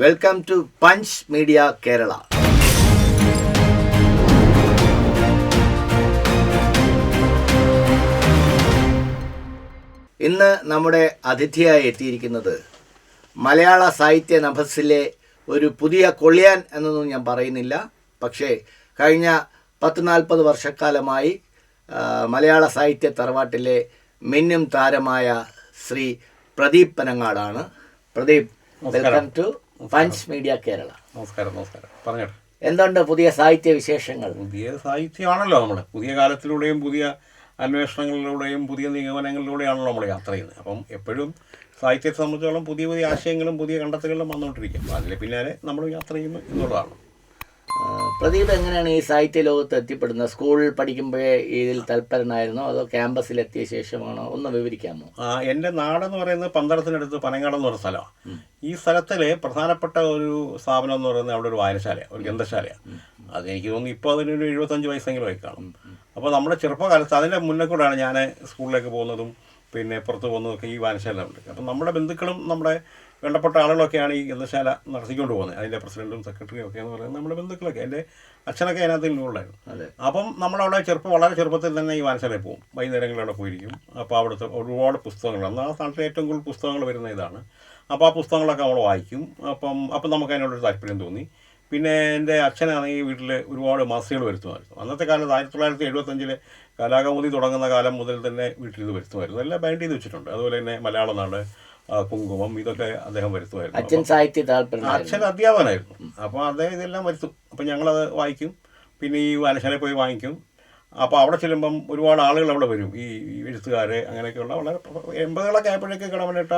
Welcome to punch media Kerala ഇന്ന് നമ്മുടെ അതിഥിയായി എത്തിയിരിക്കുന്നത് മലയാള സാഹിത്യ നഭസിലെ ഒരു പുതിയ കൊള്ളിയാൻ എന്നൊന്നും ഞാൻ പറയുന്നില്ല. പക്ഷേ കഴിഞ്ഞ പത്ത് നാൽപ്പത് വർഷക്കാലമായി മലയാള സാഹിത്യ തറവാട്ടിലെ മിന്നും താരമായ Shri Pradeep പനങ്ങാടാണ്. Pradeep welcome to punch media Kerala. നമസ്കാരം നമസ്കാരം. പറഞ്ഞോട്ടെ എന്തുണ്ട് പുതിയ സാഹിത്യ വിശേഷങ്ങൾ പുതിയ സാഹിത്യമാണല്ലോ നമ്മൾ പുതിയ കാലത്തിലൂടെയും പുതിയ അന്വേഷണങ്ങളിലൂടെയും പുതിയ നിഗമനങ്ങളിലൂടെയാണല്ലോ നമ്മൾ യാത്ര ചെയ്യുന്നത്. അപ്പം എപ്പോഴും സാഹിത്യത്തെ സംബന്ധിച്ചോളം പുതിയ പുതിയ ആശയങ്ങളും പുതിയ കണ്ടെത്തലുകളും വന്നുകൊണ്ടിരിക്കും അതിൽ പിന്നാലെ നമ്മൾ യാത്ര ചെയ്യുന്നു എന്നുള്ളതാണ്. പ്രദീപ് എങ്ങനെയാണ് ഈ സാഹിത്യ ലോകത്ത് എത്തിപ്പെടുന്നത്? സ്കൂളിൽ പഠിക്കുമ്പോഴേ ഇതിൽ തൽപരനായിരുന്നോ? അതോ ക്യാമ്പസിൽ എത്തിയ ശേഷമാണോ? ഒന്ന് വിവരിക്കാമോ? ആ, എന്റെ നാടെന്ന് പറയുന്നത് പന്തളത്തിനടുത്ത് പനങ്ങാട് എന്ന് പറഞ്ഞ സ്ഥലമാണ് ഈ സ്ഥലത്തിലെ പ്രധാനപ്പെട്ട ഒരു സ്ഥാപനം എന്ന് പറയുന്നത് അവിടെ ഒരു വായനശാലയാണ് ഒരു ഗ്രന്ഥശാലയാണ് അത് എനിക്ക് തോന്നുന്നു ഇപ്പോൾ അതിനൊരു എഴുപത്തഞ്ച് വയസ്സെങ്കിലും ആയി കാണും. അപ്പോൾ നമ്മുടെ ചെറുപ്പകാലത്ത് അതിന്റെ മുന്നേ കൂടെയാണ് ഞാൻ സ്കൂളിലേക്ക് പോകുന്നതും പിന്നെ പുറത്ത് പോകുന്നതൊക്കെ ഈ വായനശാല ഉണ്ട് അപ്പം നമ്മുടെ ബന്ധുക്കളും നമ്മുടെ വേണ്ടപ്പെട്ട ആളുകളൊക്കെയാണ് ഈ ഗ്രന്ഥശാല നടത്തിക്കൊണ്ട് പോകുന്നത്. അതിന്റെ പ്രസിഡന്റും സെക്രട്ടറിയും ഒക്കെ എന്ന് പറയുന്നത്. നമ്മുടെ ബന്ധുക്കളൊക്കെ എന്റെ അച്ഛനൊക്കെ അതിനകത്ത് ഇൻവോൾവായിരുന്നു. അതെ. അപ്പം നമ്മളവിടെ ചെറുപ്പം വളരെ ചെറുപ്പത്തിൽ തന്നെ ഈ വായനശാലയിൽ പോകും വൈകുന്നേരങ്ങളിൽ പോയിരിക്കും. അപ്പോൾ അവിടുത്തെ ഒരുപാട് പുസ്തകങ്ങൾ അന്ന് ആ സ്ഥാനത്ത് ഏറ്റവും കൂടുതൽ പുസ്തകങ്ങൾ വരുന്ന ഇതാണ്. അപ്പോൾ ആ പുസ്തകങ്ങളൊക്കെ നമ്മൾ വായിക്കും. അപ്പം അപ്പം നമുക്ക് അതിനോടൊരു താല്പര്യം തോന്നി. പിന്നെ എന്റെ അച്ഛനാണെങ്കിൽ വീട്ടിൽ ഒരുപാട് മാസികകൾ വരുത്തുമായിരുന്നു. അന്നത്തെ കാലത്ത് ആയിരത്തി തൊള്ളായിരത്തി എഴുപത്തഞ്ചിൽ കലാകൗമുദി തുടങ്ങുന്ന കാലം മുതൽ തന്നെ വീട്ടിൽ ഇത് വരുത്തുമായിരുന്നു. എല്ലാം ബൈൻഡ് ചെയ്ത് വെച്ചിട്ടുണ്ട്. അതുപോലെ തന്നെ മലയാള നാട് കുങ്കുമം ഇതൊക്കെ അദ്ദേഹം വരുത്തുമായിരുന്നു. അച്ഛൻ സാഹിത്യ താല്പര്യം അച്ഛൻ അധ്യാപകനായിരുന്നു. അപ്പോൾ അദ്ദേഹം ഇതെല്ലാം വരുത്തും. അപ്പം ഞങ്ങളത് വായിക്കും. പിന്നെ ഈ വായനശാലയിൽ പോയി വാങ്ങിക്കും. അപ്പോൾ അവിടെ ചെല്ലുമ്പം ഒരുപാട് ആളുകൾ അവിടെ വരും. ഈ എഴുത്തുകാർ അങ്ങനെയൊക്കെയുള്ള വളരെ എൺപതുകളൊക്കെ ആയപ്പോഴേക്ക് കടമനട്ട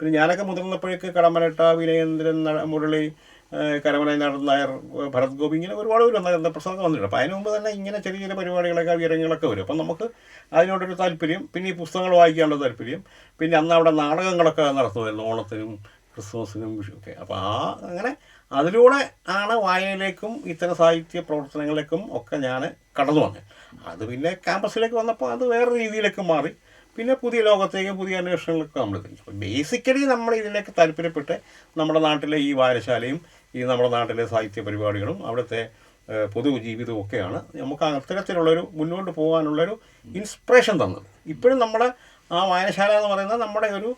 പിന്നെ ഞാനൊക്കെ മുതിർന്നപ്പോഴേക്ക് കടമനട്ട വിനയേന്ദ്രൻ മുരളി ഏഹ് നടന്ന നായർ ഭരത് ഗോപി ഇങ്ങനെ ഒരുപാട് പേര് വന്ന പ്രസംഗം വന്നിട്ടുണ്ട്. അപ്പോൾ അതിന് മുമ്പ് തന്നെ ഇങ്ങനെ ചെറിയ ചെറിയ പരിപാടികളൊക്കെ വിവരങ്ങളൊക്കെ വരും. അപ്പം നമുക്ക് അതിനോടൊരു താല്പര്യം പിന്നെ ഈ പുസ്തകങ്ങൾ വായിക്കാനുള്ള താല്പര്യം പിന്നെ അന്ന് അവിടെ നാടകങ്ങളൊക്കെ നടത്തുമായിരുന്നു ഓണത്തിനും ക്രിസ്മസിനും വിഷുവൊക്കെ അപ്പോൾ ആ അങ്ങനെ അതിലൂടെ ആണ് വായനയിലേക്കും ഇത്തരം സാഹിത്യ പ്രവർത്തനങ്ങളിലേക്കും ഒക്കെ ഞാൻ കടന്നു വന്നത്. അത് പിന്നെ ക്യാമ്പസിലേക്ക് വന്നപ്പോൾ അത് വേറെ രീതിയിലേക്ക് മാറി. പിന്നെ പുതിയ ലോകത്തേക്കും പുതിയ അന്വേഷണങ്ങളൊക്കെ നമ്മൾ തിരിച്ചു ബേസിക്കലി നമ്മൾ ഇതിലേക്ക് താല്പര്യപ്പെട്ട് നമ്മുടെ നാട്ടിലെ ഈ വായനശാലയും ഈ നമ്മുടെ നാട്ടിലെ സാഹിത്യ പരിപാടികളും അവിടുത്തെ പൊതുജീവിതവും ഒക്കെയാണ് നമുക്ക് അത്തരത്തിലുള്ളൊരു മുന്നോട്ട് പോകാനുള്ളൊരു ഇൻസ്പിറേഷൻ തന്നത്. ഇപ്പോഴും നമ്മുടെ ആ വായനശാല എന്ന് പറയുന്നത് നമ്മുടെ ഒരു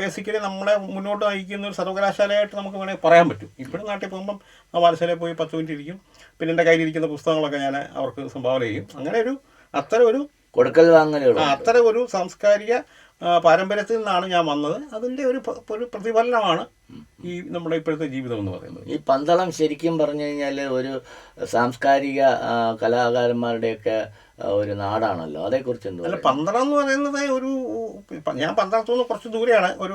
ബേസിക്കലി നമ്മളെ മുന്നോട്ട് നയിക്കുന്ന ഒരു സർവകലാശാലയായിട്ട് നമുക്ക് വേണമെങ്കിൽ പറയാൻ പറ്റും. ഇപ്പോഴും നാട്ടിൽ പോകുമ്പം ആ വായനശാലയിൽ പോയി പത്ത് മിനിറ്റ് ഇരിക്കും. പിന്നെ എന്റെ കയ്യിലിരിക്കുന്ന പുസ്തകങ്ങളൊക്കെ ഞാൻ അവർക്ക് സംഭാവന ചെയ്യും. അങ്ങനെ ഒരു അത്തരം ഒരു കൊടുക്കൽ വാങ്ങലുകൾ. അത്തരം ഒരു സാംസ്കാരിക പാരമ്പര്യത്തിൽ നിന്നാണ് ഞാൻ വന്നത്. അതിന്റെ ഒരു ഒരു പ്രതിഫലനമാണ് ഈ നമ്മുടെ ഇപ്പോഴത്തെ ജീവിതം എന്ന് പറയുന്നത്. ഈ പന്തളം ശരിക്കും പറഞ്ഞു കഴിഞ്ഞാൽ ഒരു സാംസ്കാരിക കലാകാരന്മാരുടെയൊക്കെ ഒരു നാടാണല്ലോ. അതേക്കുറിച്ച് എന്തോ അല്ല പന്തളം എന്ന് പറയുന്നത് ഒരു ഞാൻ പന്തളത്തു നിന്ന് കുറച്ച് ദൂരെയാണ്. ഒരു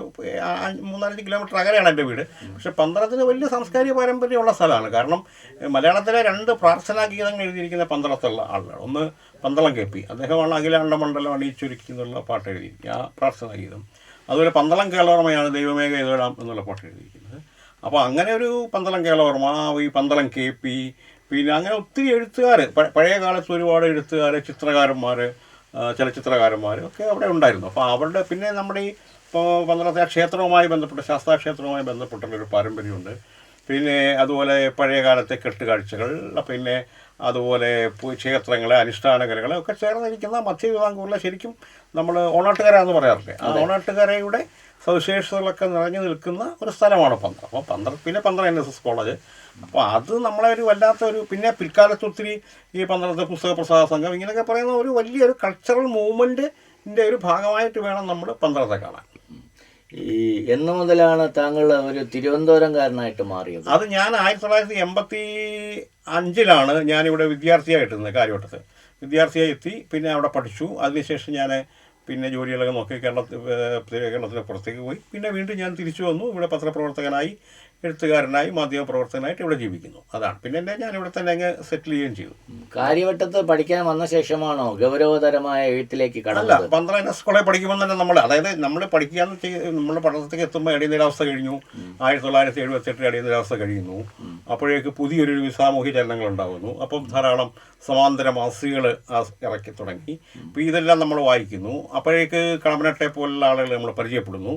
മൂന്നാലഞ്ച് കിലോമീറ്റർ അകലെയാണ് എന്റെ വീട്. പക്ഷെ പന്തളത്തിന് വലിയ സാംസ്കാരിക പാരമ്പര്യമുള്ള സ്ഥലമാണ്. കാരണം മലയാളത്തിലെ രണ്ട് പ്രാർത്ഥനാ ഗീതങ്ങൾ എഴുതിയിരിക്കുന്ന പന്തളത്തുള്ള ആളുകൾ ഒന്ന് പന്തളം കെ പി. അദ്ദേഹമാണ് അഖിലാണ്ട മണ്ഡലം അണിയിച്ചൊരുക്കി എന്നുള്ള പാട്ട് എഴുതിയിരിക്കുക ആ പ്രാർത്ഥന ഗീതം അതുപോലെ പന്തളം കേളവർമ്മയാണ് ദൈവമേഘ എഴുതാം എന്നുള്ള പാട്ട് എഴുതിയിരിക്കുന്നത്. അപ്പോൾ അങ്ങനെ ഒരു പന്തളം കേളവർമ്മ ഈ പന്തളം കെ പി പിന്നെ അങ്ങനെ ഒത്തിരി എഴുത്തുകാർ പഴയ കാലത്ത് ഒരുപാട് എഴുത്തുകാർ ചിത്രകാരന്മാർ ചലച്ചിത്രകാരന്മാർ ഒക്കെ അവിടെ ഉണ്ടായിരുന്നു. അപ്പോൾ അവരുടെ പിന്നെ നമ്മുടെ ഈ ഇപ്പോൾ പന്തളത്തെ ക്ഷേത്രവുമായി ബന്ധപ്പെട്ട ശാസ്താക്ഷേത്രവുമായി ബന്ധപ്പെട്ടുള്ളൊരു പാരമ്പര്യമുണ്ട്. പിന്നെ അതുപോലെ പഴയ കാലത്തെ കെട്ടുകാഴ്ചകൾ പിന്നെ അതുപോലെ ക്ഷേത്രങ്ങൾ അനുഷ്ഠാന കലകൾ ഒക്കെ ചേർന്നിരിക്കുന്ന മധ്യവിതാംകൂറിലെ ശരിക്കും നമ്മൾ ഓണാട്ടുകര എന്ന് പറയാറില്ലേ? ആ ഓണാട്ടുകരയുടെ സവിശേഷതകളൊക്കെ നിറഞ്ഞു നിൽക്കുന്ന ഒരു സ്ഥലമാണ് പന്ത്ര അപ്പോൾ പന്ത്ര പിന്നെ പന്ത്രം എൻ എസ് എസ് കോളേജ്. അപ്പോൾ അത് നമ്മളെ ഒരു വല്ലാത്ത ഒരു പിന്നെ പിൽക്കാലത്ത് ഒത്തിരി ഈ പന്തളത്തെ പുസ്തക പ്രസാദ സംഘം ഇങ്ങനെയൊക്കെ പറയുന്ന ഒരു വലിയൊരു കൾച്ചറൽ മൂവ്മെന്റിന്റെ ഒരു ഭാഗമായിട്ട് വേണം നമ്മൾ പന്ത്രത്തെ കാണാൻ. ഈ എന്ന് മുതലാണ് താങ്കൾ ഒരു തിരുവനന്തപുരംകാരനായിട്ട് മാറിയത്? അത് ഞാൻ ആയിരത്തി തൊള്ളായിരത്തി എൺപത്തി അഞ്ചിലാണ് ഞാനിവിടെ വിദ്യാർത്ഥിയായിട്ടിരുന്നത് കാര്യവട്ടത്ത്. വിദ്യാർത്ഥിയായി എത്തി പിന്നെ അവിടെ പഠിച്ചു. അതിനുശേഷം ഞാൻ പിന്നെ ജോലികളൊക്കെ നോക്കി കേരളത്തിൽ കേരളത്തിന് പുറത്തേക്ക് പോയി. പിന്നെ വീണ്ടും ഞാൻ തിരിച്ചു വന്നു. ഇവിടെ പത്രപ്രവർത്തകനായി. എഴുത്തുകാരനായി മാധ്യമപ്രവർത്തകനായിട്ട് ഇവിടെ ജീവിക്കുന്നു. അതാണ്. പിന്നെ എന്നെ ഞാൻ ഇവിടെ തന്നെ അങ്ങ് സെറ്റിൽ ചെയ്യുകയും ചെയ്തു. കാര്യവട്ടത്ത് പഠിക്കാൻ വന്ന ശേഷമാണോ ഗൗരവതരമായ എഴുത്തിലേക്ക് കടന്നത്? പന്ത്രണ്ട് സ്കൂളിൽ പഠിക്കുമ്പോൾ തന്നെ നമ്മൾ അതായത് നമ്മൾ പഠിക്കാന്ന് നമ്മുടെ നമ്മൾ പഠനത്തിലേക്ക് എത്തുമ്പോൾ അടിയന്തരാവസ്ഥ കഴിഞ്ഞു. ആയിരത്തി തൊള്ളായിരത്തി എഴുപത്തി എട്ടിൽ അടിയന്തരാവസ്ഥ കഴിയുന്നു അപ്പോഴേക്ക് പുതിയൊരു സാമൂഹ്യ ചലനങ്ങൾ ഉണ്ടാകുന്നു അപ്പം ധാരാളം സമാന്തര മാസികകൾ ഇറക്കി തുടങ്ങി. അപ്പോൾ ഇതെല്ലാം നമ്മൾ വായിക്കുന്നു. അപ്പോഴേക്ക് കളമനട്ടെ പോലുള്ള ആളുകൾ നമ്മൾ പരിചയപ്പെടുന്നു.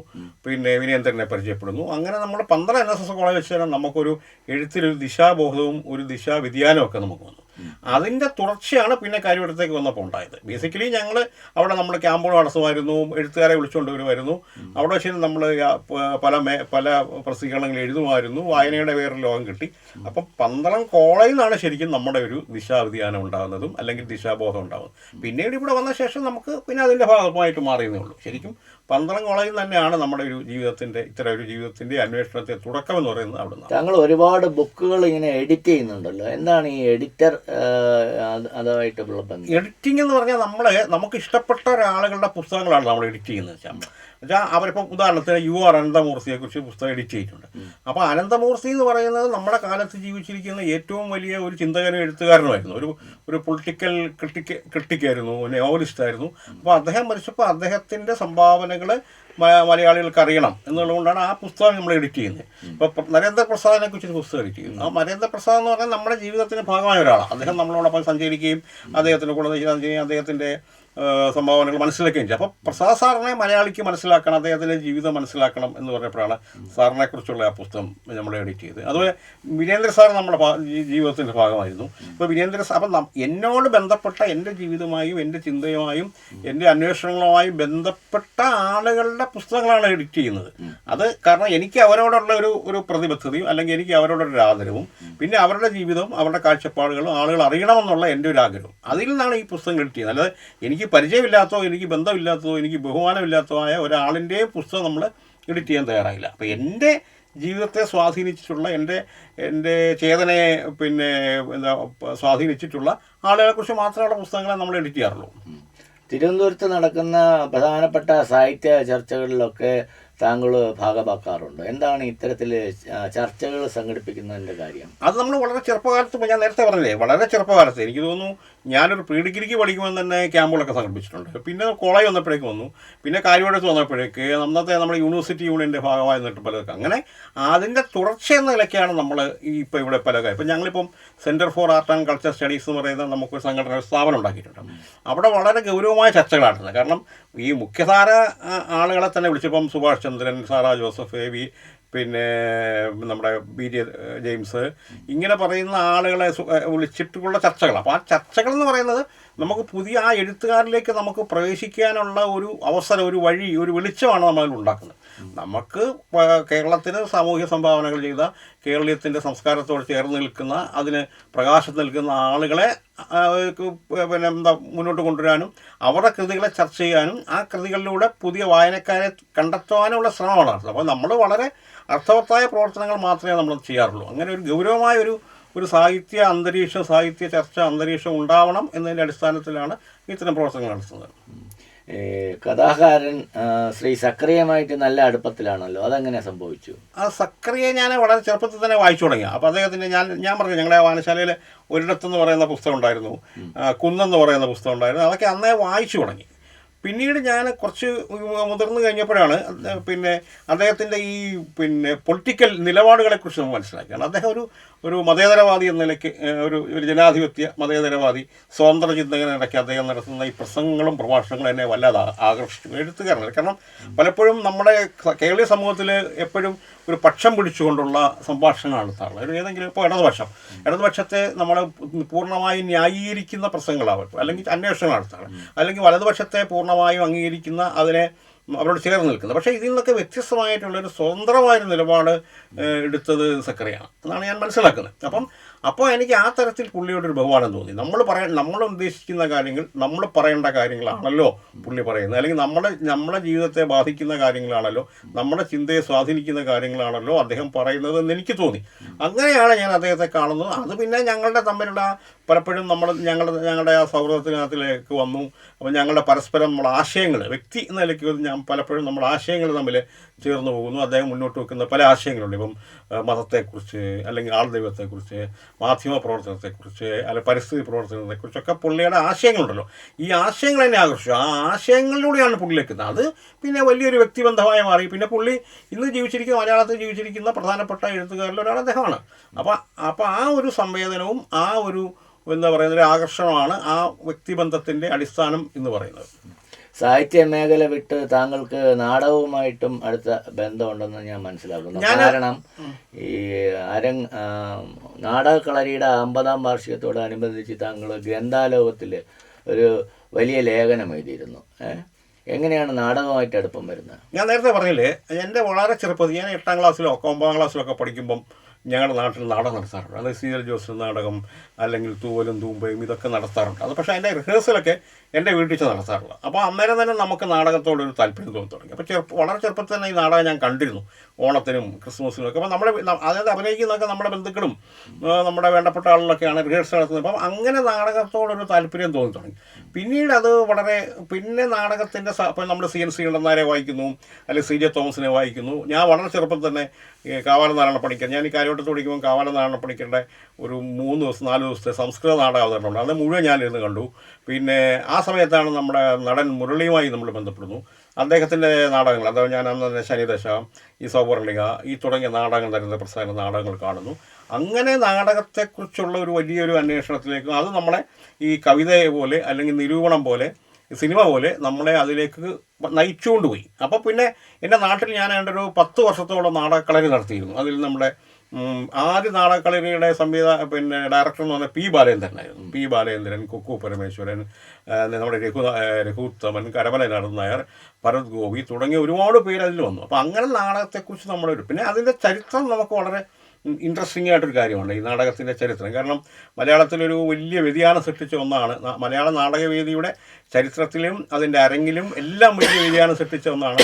പിന്നെ വിനേന്ദ്രനെ പരിചയപ്പെടുന്നു. അങ്ങനെ നമ്മൾ പന്ത്രണ്ട് എൻ എസ് എസ് കോളേജ് വെച്ച് തന്നെ നമുക്കൊരു എഴുത്തിലൊരു ദിശാബോധവും ഒരു ദിശാ വ്യതിയാനവും ഒക്കെ നമുക്ക് വന്നു. അതിന്റെ തുടർച്ചയാണ് പിന്നെ കാര്യവട്ടത്തേക്ക് വന്നപ്പോൾ ഉണ്ടായത്. ബേസിക്കലി ഞങ്ങൾ അവിടെ നമ്മൾ ക്യാമ്പുകൾ നടത്തുമായിരുന്നു എഴുത്തുകാരെ വിളിച്ചുകൊണ്ട് വരുമായിരുന്നു. അവിടെ വെച്ച് നമ്മൾ പല മേ പല പ്രസിദ്ധീകരണങ്ങൾ എഴുതുമായിരുന്നു. വായനയുടെ പേരിൽ ലോകം കിട്ടി. അപ്പം പന്തളം കോളേജിൽ നിന്നാണ് ശരിക്കും നമ്മുടെ ഒരു ദിശാ വ്യതിയാനം ഉണ്ടാകുന്നതും അല്ലെങ്കിൽ ദിശാബോധം ഉണ്ടാകുന്നത്. പിന്നീട് ഇവിടെ വന്ന ശേഷം നമുക്ക് പിന്നെ അതിന്റെ ഭാഗമായിട്ട് മാറിയെന്നേ ഉള്ളൂ. ശരിക്കും പന്തളം കോളേജിൽ തന്നെയാണ് നമ്മുടെ ഒരു ജീവിതത്തിന്റെ ഇത്തരം ഒരു ജീവിതത്തിന്റെ അന്വേഷണത്തെ തുടക്കം എന്ന് പറയുന്നത് അവിടെ നിന്നാണ് താങ്കൾ ഒരുപാട് ബുക്കുകൾ ഇങ്ങനെ എഡിറ്റ് ചെയ്യുന്നുണ്ടല്ലോ. എന്താണ് ഈ എഡിറ്റർ അതായിട്ടുള്ള ബന്ധം? എഡിറ്റിംഗ് എന്ന് പറഞ്ഞാൽ നമ്മൾ നമുക്ക് ഇഷ്ടപ്പെട്ട ഒരാളുകളുടെ പുസ്തകങ്ങളാണ് നമ്മൾ എഡിറ്റ് ചെയ്യുന്നത് വെച്ചാൽ വെച്ചാൽ അവരിപ്പം ഉദാഹരണത്തിന് യു ആർ അനന്തമൂർത്തിയെ കുറിച്ച് പുസ്തകം എഡിറ്റ് ചെയ്തിട്ടുണ്ട്. അപ്പോൾ അനന്തമൂർത്തി എന്ന് പറയുന്നത് നമ്മുടെ കാലത്ത് ജീവിച്ചിരിക്കുന്ന ഏറ്റവും വലിയ ഒരു ചിന്തകനും എഴുത്തുകാരനുമായിരുന്നു. ഒരു ഒരു പൊളിറ്റിക്കൽ ക്രിട്ടിക്ക് ക്രിട്ടിക്കായിരുന്നു നോവലിസ്റ്റ് ആയിരുന്നു അപ്പോൾ അദ്ദേഹം മരിച്ചപ്പോൾ അദ്ദേഹത്തിന്റെ സംഭാവനകൾ മലയാളികൾക്ക് അറിയണം എന്നുള്ളതുകൊണ്ടാണ് ആ പുസ്തകം നമ്മൾ എഡിറ്റ് ചെയ്യുന്നത്. ഇപ്പോൾ നരേന്ദ്രപ്രസാദിനെ കുറിച്ച് പുസ്തകം എഡിറ്റ് ചെയ്യുന്നു. ആ നരേന്ദ്രപ്രസാദ് എന്ന് പറഞ്ഞാൽ നമ്മുടെ ജീവിതത്തിന് ഭാഗമായ ഒരാളാണ്. അദ്ദേഹം നമ്മളോടൊപ്പം സഞ്ചരിക്കുകയും അദ്ദേഹത്തിന്റെ കൂടെ സഞ്ചരിക്കുകയും അദ്ദേഹത്തിന്റെ സംഭാവനകൾ മനസ്സിലാക്കുകയും ചെയ്യും. അപ്പോൾ പ്രസാദ് സാറിനെ മലയാളിക്ക് മനസ്സിലാക്കണം അദ്ദേഹത്തിന്റെ ജീവിതം മനസ്സിലാക്കണം എന്ന് പറഞ്ഞപ്പോഴാണ് സാറിനെ കുറിച്ചുള്ള ആ പുസ്തകം നമ്മൾ എഡിറ്റ് ചെയ്ത് അതുപോലെ വിനേന്ദ്ര സാർ നമ്മുടെ ജീവിതത്തിന്റെ ഭാഗമായിരുന്നു. അപ്പോൾ വിനേന്ദ്ര സാർ അപ്പം എന്നോട് ബന്ധപ്പെട്ട എന്റെ ജീവിതമായും എന്റെ ചിന്തയുമായും എന്റെ അന്വേഷണങ്ങളുമായും ബന്ധപ്പെട്ട ആളുകളുടെ പുസ്തകങ്ങളാണ് എഡിറ്റ് ചെയ്യുന്നത്. അത് കാരണം എനിക്ക് അവരോടുള്ള ഒരു ഒരു പ്രതിബദ്ധതയും അല്ലെങ്കിൽ എനിക്ക് അവരോടൊരു ആദരവും പിന്നെ അവരുടെ ജീവിതവും അവരുടെ കാഴ്ചപ്പാടുകളും ആളുകൾ അറിയണമെന്നുള്ള എന്റെ ഒരു ആഗ്രഹം. അതിൽ നിന്നാണ് ഈ പുസ്തകം കിട്ടിയത്. അല്ലാതെ എനിക്ക് പരിചയമില്ലാത്തതോ എനിക്ക് ബന്ധമില്ലാത്തതോ എനിക്ക് ബഹുമാനമില്ലാത്തതോ ആയ ഒരാളിന്റെയും പുസ്തകം നമ്മൾ എഡിറ്റ് ചെയ്യാൻ തയ്യാറായില്ല. അപ്പോൾ എന്റെ ജീവിതത്തെ സ്വാധീനിച്ചിട്ടുള്ള എന്റെ എന്റെ ചേതനയെ പിന്നെ എന്താ സ്വാധീനിച്ചിട്ടുള്ള ആളുകളെക്കുറിച്ച് മാത്രമുള്ള പുസ്തകങ്ങളെ നമ്മൾ എഡിറ്റ് ചെയ്യാറുള്ളൂ. തിരുവനന്തപുരത്ത് നടക്കുന്ന പ്രധാനപ്പെട്ട സാഹിത്യ ചർച്ചകളിലൊക്കെ താങ്കൾ ഭാഗമാക്കാറുണ്ട്. എന്താണ് ഇത്തരത്തിൽ ചർച്ചകൾ സംഘടിപ്പിക്കുന്നതിന്റെ കാര്യം? അത് നമ്മൾ വളരെ ചെറുപ്പകാലത്ത് ഞാൻ നേരത്തെ പറഞ്ഞില്ലേ വളരെ ചെറുപ്പകാലത്ത് എനിക്ക് തോന്നുന്നു ഞാനൊരു പ്രീ ഡിഗ്രിക്ക് പഠിക്കുമ്പോൾ തന്നെ ക്യാമ്പുകളൊക്കെ സംഘടിപ്പിച്ചിട്ടുണ്ട്. പിന്നെ കോളേജ് വന്നപ്പോഴേക്ക് വന്നു. പിന്നെ കാര്യവടത്ത് വന്നപ്പോഴേക്ക് അന്നത്തെ നമ്മുടെ യൂണിവേഴ്സിറ്റി യൂണിയന്റെ ഭാഗമായി നിന്നിട്ട് പലതൊക്കെ. അങ്ങനെ അതിന്റെ തുടർച്ച എന്ന നിലയ്ക്കാണ് നമ്മൾ ഈ ഇപ്പോൾ ഇവിടെ പല കാര്യം. ഇപ്പം ഞങ്ങളിപ്പം centre for art and culture studies എന്ന് പറയുന്ന നമുക്കൊരു സംഘടന സ്ഥാപനം ഉണ്ടാക്കിയിട്ടുണ്ട്. അവിടെ വളരെ ഗൗരവമായ ചർച്ചകളാണ് കാരണം ഈ മുഖ്യധാര ആളുകളെ തന്നെ വിളിച്ചപ്പം Subhash Chandran Sarah Joseph A V പിന്നെ നമ്മുടെ ബി ജെ ജെയിംസ് ഇങ്ങനെ പറയുന്ന ആളുകളെ വിളിച്ചിട്ടുള്ള ചർച്ചകൾ അപ്പോൾ ആ ചർച്ചകൾ എന്ന് പറയുന്നത് നമുക്ക് പുതിയ ആ എഴുത്തുകാരിലേക്ക് നമുക്ക് പ്രവേശിക്കാനുള്ള ഒരു അവസരം ഒരു വഴി ഒരു വെളിച്ചമാണ് നമ്മളതിൽ ഉണ്ടാക്കുന്നത്. നമുക്ക് കേരളത്തിന് സാമൂഹ്യ സംഭാവനകൾ ചെയ്ത കേരളീയത്തിന്റെ സംസ്കാരത്തോട് ചേർന്ന് നിൽക്കുന്ന അതിന് പ്രകാശം നിൽക്കുന്ന ആളുകളെ പിന്നെ എന്താ മുന്നോട്ട് കൊണ്ടുവരാനും അവരുടെ കൃതികളെ ചർച്ച ചെയ്യാനും ആ കൃതികളിലൂടെ പുതിയ വായനക്കാരെ കണ്ടെത്താനുമുള്ള ശ്രമമാണ് അപ്പോൾ നമ്മൾ വളരെ അർത്ഥവത്തായ പ്രവർത്തനങ്ങൾ മാത്രമേ നമ്മൾ ചെയ്യാറുള്ളൂ. അങ്ങനെ ഒരു ഗൗരവമായ ഒരു ഒരു സാഹിത്യ അന്തരീക്ഷം സാഹിത്യ ചർച്ച അന്തരീക്ഷം ഉണ്ടാവണം എന്നതിന്റെ അടിസ്ഥാനത്തിലാണ് ഇത്തരം പ്രവർത്തനങ്ങൾ നടത്തുന്നത്. കഥാകാരൻ ശ്രീ സക്രിയമായിട്ട് നല്ല അടുപ്പത്തിലാണല്ലോ. അതെങ്ങനെ സംഭവിച്ചു? ആ സക്രിയ ഞാൻ വളരെ ചെറുപ്പത്തിൽ തന്നെ വായിച്ചു തുടങ്ങി. അപ്പോൾ അദ്ദേഹത്തിന്റെ ഞാൻ ഞാൻ പറഞ്ഞു ഞങ്ങളുടെ വായനശാലയിൽ ഒരിടത്തെന്ന് പറയുന്ന പുസ്തകം ഉണ്ടായിരുന്നു. കുന്നെന്ന് പറയുന്ന പുസ്തകം ഉണ്ടായിരുന്നു. അതൊക്കെ അന്നേ വായിച്ചു തുടങ്ങി. പിന്നീട് ഞാൻ കുറച്ച് മുതിർന്നു കഴിഞ്ഞപ്പോഴാണ് പിന്നെ അദ്ദേഹത്തിന്റെ ഈ പിന്നെ പൊളിറ്റിക്കൽ നിലപാടുകളെക്കുറിച്ച് നമ്മൾ മനസ്സിലാക്കി. കാരണം അദ്ദേഹം ഒരു ഒരു മതേതരവാദി എന്ന നിലയ്ക്ക് ഒരു ഒരു ജനാധിപത്യ മതേതരവാദി സ്വതന്ത്ര ചിന്തകനിടയ്ക്ക് അദ്ദേഹം നടത്തുന്ന ഈ പ്രസംഗങ്ങളും പ്രഭാഷണങ്ങളും എന്നെ വല്ലാതെ ആകർഷിച്ചു. എഴുത്തുകാരനാണ്. കാരണം പലപ്പോഴും നമ്മുടെ കേരളീയ സമൂഹത്തിൽ എപ്പോഴും ഒരു പക്ഷം പിടിച്ചുകൊണ്ടുള്ള സംഭാഷണങ്ങളാണ് നടത്താറുള്ളത്. ഒരു ഏതെങ്കിലും ഇപ്പോൾ ഇടതുപക്ഷം. ഇടതുപക്ഷത്തെ നമ്മൾ പൂർണമായും ന്യായീകരിക്കുന്ന പ്രസംഗങ്ങളാവട്ടെ അല്ലെങ്കിൽ അന്വേഷണം നടത്താണ് അല്ലെങ്കിൽ വലതുപക്ഷത്തെ പൂർണമായും അംഗീകരിക്കുന്ന അതിനെ അവരോട് ചേർന്ന് നിൽക്കുന്നത്. പക്ഷേ ഇതിൽ നിന്നൊക്കെ വ്യത്യസ്തമായിട്ടുള്ളൊരു സ്വതന്ത്രമായൊരു നിലപാട് എടുത്തത് സക്കറിയാണ്. എന്നാണ് ഞാൻ മനസ്സിലാക്കുന്നത്. അപ്പം അപ്പോൾ എനിക്ക് ആ തരത്തിൽ പുള്ളിയോടൊരു ബഹുമാനം തോന്നി. നമ്മൾ പറയാൻ നമ്മൾ ഉദ്ദേശിക്കുന്ന കാര്യങ്ങൾ നമ്മൾ പറയേണ്ട കാര്യങ്ങളാണല്ലോ പുള്ളി പറയുന്നത്. അല്ലെങ്കിൽ നമ്മളെ നമ്മുടെ ജീവിതത്തെ ബാധിക്കുന്ന കാര്യങ്ങളാണല്ലോ നമ്മുടെ ചിന്തയെ സ്വാധീനിക്കുന്ന കാര്യങ്ങളാണല്ലോ അദ്ദേഹം പറയുന്നത് എന്ന് എനിക്ക് തോന്നി. അങ്ങനെയാണ് ഞാൻ അദ്ദേഹത്തെ കാണുന്നത്. അത് പിന്നെ ഞങ്ങളുടെ തമ്മിലുള്ള പലപ്പോഴും നമ്മൾ ഞങ്ങളുടെ ഞങ്ങളുടെ ആ സൗഹൃദത്തിനകത്തിലേക്ക് വന്നു. അപ്പോൾ ഞങ്ങളുടെ പരസ്പരം നമ്മുടെ ആശയങ്ങൾ വ്യക്തി എന്ന നിലയ്ക്ക് ഞാൻ പലപ്പോഴും നമ്മുടെ ആശയങ്ങൾ തമ്മിൽ ചേർന്ന് പോകുന്നു. അദ്ദേഹം മുന്നോട്ട് വെക്കുന്ന പല ആശയങ്ങളുണ്ട്. ഇപ്പം മതത്തെക്കുറിച്ച് അല്ലെങ്കിൽ ആൾ ദൈവത്തെക്കുറിച്ച് മാധ്യമ പ്രവർത്തനത്തെക്കുറിച്ച് അല്ലെങ്കിൽ പരിസ്ഥിതി പ്രവർത്തനത്തെക്കുറിച്ചൊക്കെ പുള്ളിയുടെ ആശയങ്ങളുണ്ടല്ലോ. ഈ ആശയങ്ങൾ എന്നെ ആകർഷിച്ചു. ആ ആശയങ്ങളിലൂടെയാണ് പുള്ളിയിലേക്കുന്നത് അത് പിന്നെ വലിയൊരു വ്യക്തിബന്ധമായി മാറി. പിന്നെ പുള്ളി ഇന്ന് ജീവിച്ചിരിക്കുന്ന മലയാളത്തിൽ ജീവിച്ചിരിക്കുന്ന പ്രധാനപ്പെട്ട എഴുത്തുകാരിൽ ഒരാൾ അദ്ദേഹമാണ്. അപ്പോൾ അപ്പോൾ ആ ഒരു സംവേദനവും ആ ഒരു എന്താ പറയുന്ന ഒരു ആകർഷണമാണ് ആ വ്യക്തിബന്ധത്തിന്റെ അടിസ്ഥാനം എന്ന് പറയുന്നത്. സാഹിത്യ മേഖല വിട്ട് താങ്കൾക്ക് നാടകവുമായിട്ടും അടുത്ത ബന്ധമുണ്ടെന്ന് ഞാൻ മനസ്സിലാക്കുന്നു. കാരണം ഈ അരങ് നാടകക്കളരിയുടെ അമ്പതാം വാർഷികത്തോടനുബന്ധിച്ച് താങ്കൾ ഗ്രന്ഥാലോകത്തിൽ ഒരു വലിയ ലേഖനം എഴുതിയിരുന്നു. എങ്ങനെയാണ് നാടകമായിട്ട് അടുപ്പം വരുന്നത്? ഞാൻ നേരത്തെ പറഞ്ഞില്ലേ എന്റെ വളരെ ചെറുപ്പത്തിൽ ഞാൻ എട്ടാം ക്ലാസ്സിലോ ഒക്കെ ഒമ്പതാം ക്ലാസ്സിലൊക്കെ പഠിക്കുമ്പം ഞങ്ങളുടെ നാട്ടിൽ നാടകം നടത്താറുണ്ട്. അതായത് സീതൽ ജോസ് നാടകം അല്ലെങ്കിൽ തൂവലും തൂമ്പയും ഇതൊക്കെ നടത്താറുണ്ട്. അത് പക്ഷേ അതിന്റെ റിഹേഴ്സലൊക്കെ എന്റെ വീട്ടിൽ വെച്ച് നടത്താറുള്ളത് അപ്പോൾ അന്നേരം തന്നെ നമുക്ക് നാടകത്തോടൊരു താല്പര്യം തോന്നി തുടങ്ങി. അപ്പോൾ ചെറുപ്പം വളരെ ചെറുപ്പത്തിൽ തന്നെ ഈ നാടകം ഞാൻ കണ്ടിരുന്നു. ഓണത്തിനും ക്രിസ്മസിനും ഒക്കെ. അപ്പോൾ നമ്മുടെ അതായത് അഭിനയിക്കുന്നതൊക്കെ നമ്മുടെ ബന്ധുക്കളും നമ്മുടെ വേണ്ടപ്പെട്ട ആളുകളൊക്കെയാണ് റിഹേഴ്സൽ നടത്തുന്നത്. അപ്പം അങ്ങനെ നാടകത്തോടൊരു താല്പര്യം തോന്നി തുടങ്ങി. പിന്നീട് അത് വളരെ പിന്നെ നാടകത്തിന്റെ ഇപ്പം നമ്മൾ സി എൻ സി വായിക്കുന്നു അല്ലെങ്കിൽ സി ജെ തോമസിനെ വായിക്കുന്നു. ഞാൻ വളരെ ചെറുപ്പം തന്നെ കാവാല നാരായണ പണിക്കർ ഞാൻ ഈ കാര്യവട്ടത്ത് പഠിക്കുമ്പോൾ കാവാല നാരായണ പണിക്കരുടെ ഒരു മൂന്ന് ദിവസം നാല് ദിവസത്തെ സംസ്കൃത നാടകം അവതരണമുണ്ട് അത് മുഴുവൻ ഞാനിരുന്ന് കണ്ടു. പിന്നെ ആ സമയത്താണ് നമ്മുടെ നടൻ മുരളിയുമായി നമ്മൾ ബന്ധപ്പെടുന്നു. അദ്ദേഹത്തിന്റെ നാടകങ്ങൾ അതായത് ഞാൻ അന്ന് ശനിദശ ഈ സൗവർണിക ഈ തുടങ്ങിയ നാടകങ്ങൾ തരുന്ന പ്രസ്ഥാന നാടകങ്ങൾ കാണുന്നു. അങ്ങനെ നാടകത്തെക്കുറിച്ചുള്ള ഒരു വലിയൊരു അന്വേഷണത്തിലേക്ക് അത് നമ്മളെ ഈ കവിതയെ പോലെ അല്ലെങ്കിൽ നിരൂപണം പോലെ സിനിമ പോലെ നമ്മളെ അതിലേക്ക് നയിച്ചുകൊണ്ട് പോയി. അപ്പോൾ പിന്നെ എന്റെ നാട്ടിൽ ഞാൻ ഏതാണ്ട് ഒരു പത്ത് വർഷത്തോളം നാടകക്കളരി നടത്തിയിരുന്നു. അതിൽ നമ്മുടെ ആദ്യ നാടകളരിയുടെ സംവിധാന പിന്നെ ഡയറക്ടർ എന്ന് പറഞ്ഞാൽ പി ബാലേന്ദ്രനായിരുന്നു പി ബാലേന്ദ്രൻ കുക്കു പരമേശ്വരൻ നമ്മുടെ രഘു രഘുത്തമൻ കരമല നായർ ഭരത് ഗോപി തുടങ്ങിയ ഒരുപാട് പേര് അതിൽ വന്നു. അപ്പോൾ അങ്ങനെ നാടകത്തെക്കുറിച്ച് നമ്മളൊരു പിന്നെ അതിന്റെ ചരിത്രം നമുക്ക് വളരെ ഇൻട്രസ്റ്റിംഗ് ആയിട്ടൊരു കാര്യമാണ് ഈ നാടകത്തിന്റെ ചരിത്രം. കാരണം മലയാളത്തിലൊരു വലിയ വ്യതിയാനം സൃഷ്ടിച്ച ഒന്നാണ്. മലയാള നാടകവേദിയുടെ ചരിത്രത്തിലും അതിന്റെ അരങ്ങിലും എല്ലാം വലിയ വ്യതിയാനം സൃഷ്ടിച്ച ഒന്നാണ്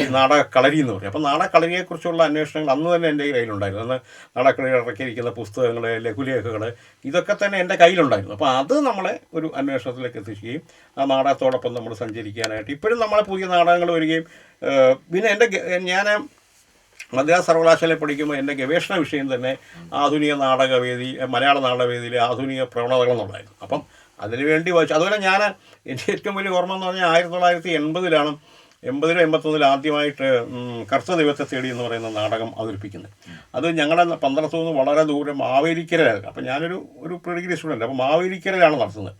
ഈ നാടകക്കളരി എന്ന് പറയും അപ്പോൾ നാടകക്കളരിയെക്കുറിച്ചുള്ള അന്വേഷണങ്ങൾ അന്ന് തന്നെ എന്റെ കയ്യിലുണ്ടായിരുന്നു. അന്ന് നാടകക്കളരി ഇറക്കിയിരിക്കുന്ന പുസ്തകങ്ങൾ ലഘുലേഖകൾ ഇതൊക്കെ തന്നെ എന്റെ കയ്യിലുണ്ടായിരുന്നു. അപ്പോൾ അത് നമ്മളെ ഒരു അന്വേഷണത്തിലേക്ക് എത്തിക്കുകയും ആ നാടകത്തോടൊപ്പം നമ്മൾ സഞ്ചരിക്കാനായിട്ട് ഇപ്പോഴും നമ്മളെ പുതിയ നാടകങ്ങൾ വരികയും പിന്നെ എന്റെ ഞാൻ മദ്രാസ് സർവകലാശാലയിൽ പഠിക്കുമ്പോൾ എന്റെ ഗവേഷണ വിഷയം തന്നെ ആധുനിക നാടകവേദി മലയാള നാടകവേദിയിലെ ആധുനിക പ്രവണതകൾ എന്നുള്ളതായിരുന്നു അപ്പം അതിനുവേണ്ടി വായിച്ചു അതുപോലെ ഞാൻ എന്റെ ഏറ്റവും വലിയ ഓർമ്മ എന്ന് പറഞ്ഞാൽ ആയിരത്തി തൊള്ളായിരത്തി എൺപതിലാണ് എൺപതിലും എൺപത്തൊന്നിലും ആദ്യമായിട്ട് കർത്ത ദൈവത്തെ തേടി എന്ന് പറയുന്ന നാടകം അവതരിപ്പിക്കുന്നത്. അത് ഞങ്ങളുടെ പന്ത്രണ്ട് നിന്ന് വളരെ ദൂരം മാവേലിക്കരയിലായിരുന്നു. അപ്പം ഞാനൊരു ഒരു പ്രീഡിഗ്രി സ്റ്റുഡന്റ് അപ്പോൾ മാവേലിക്കരയിലാണ് നടത്തുന്നത്.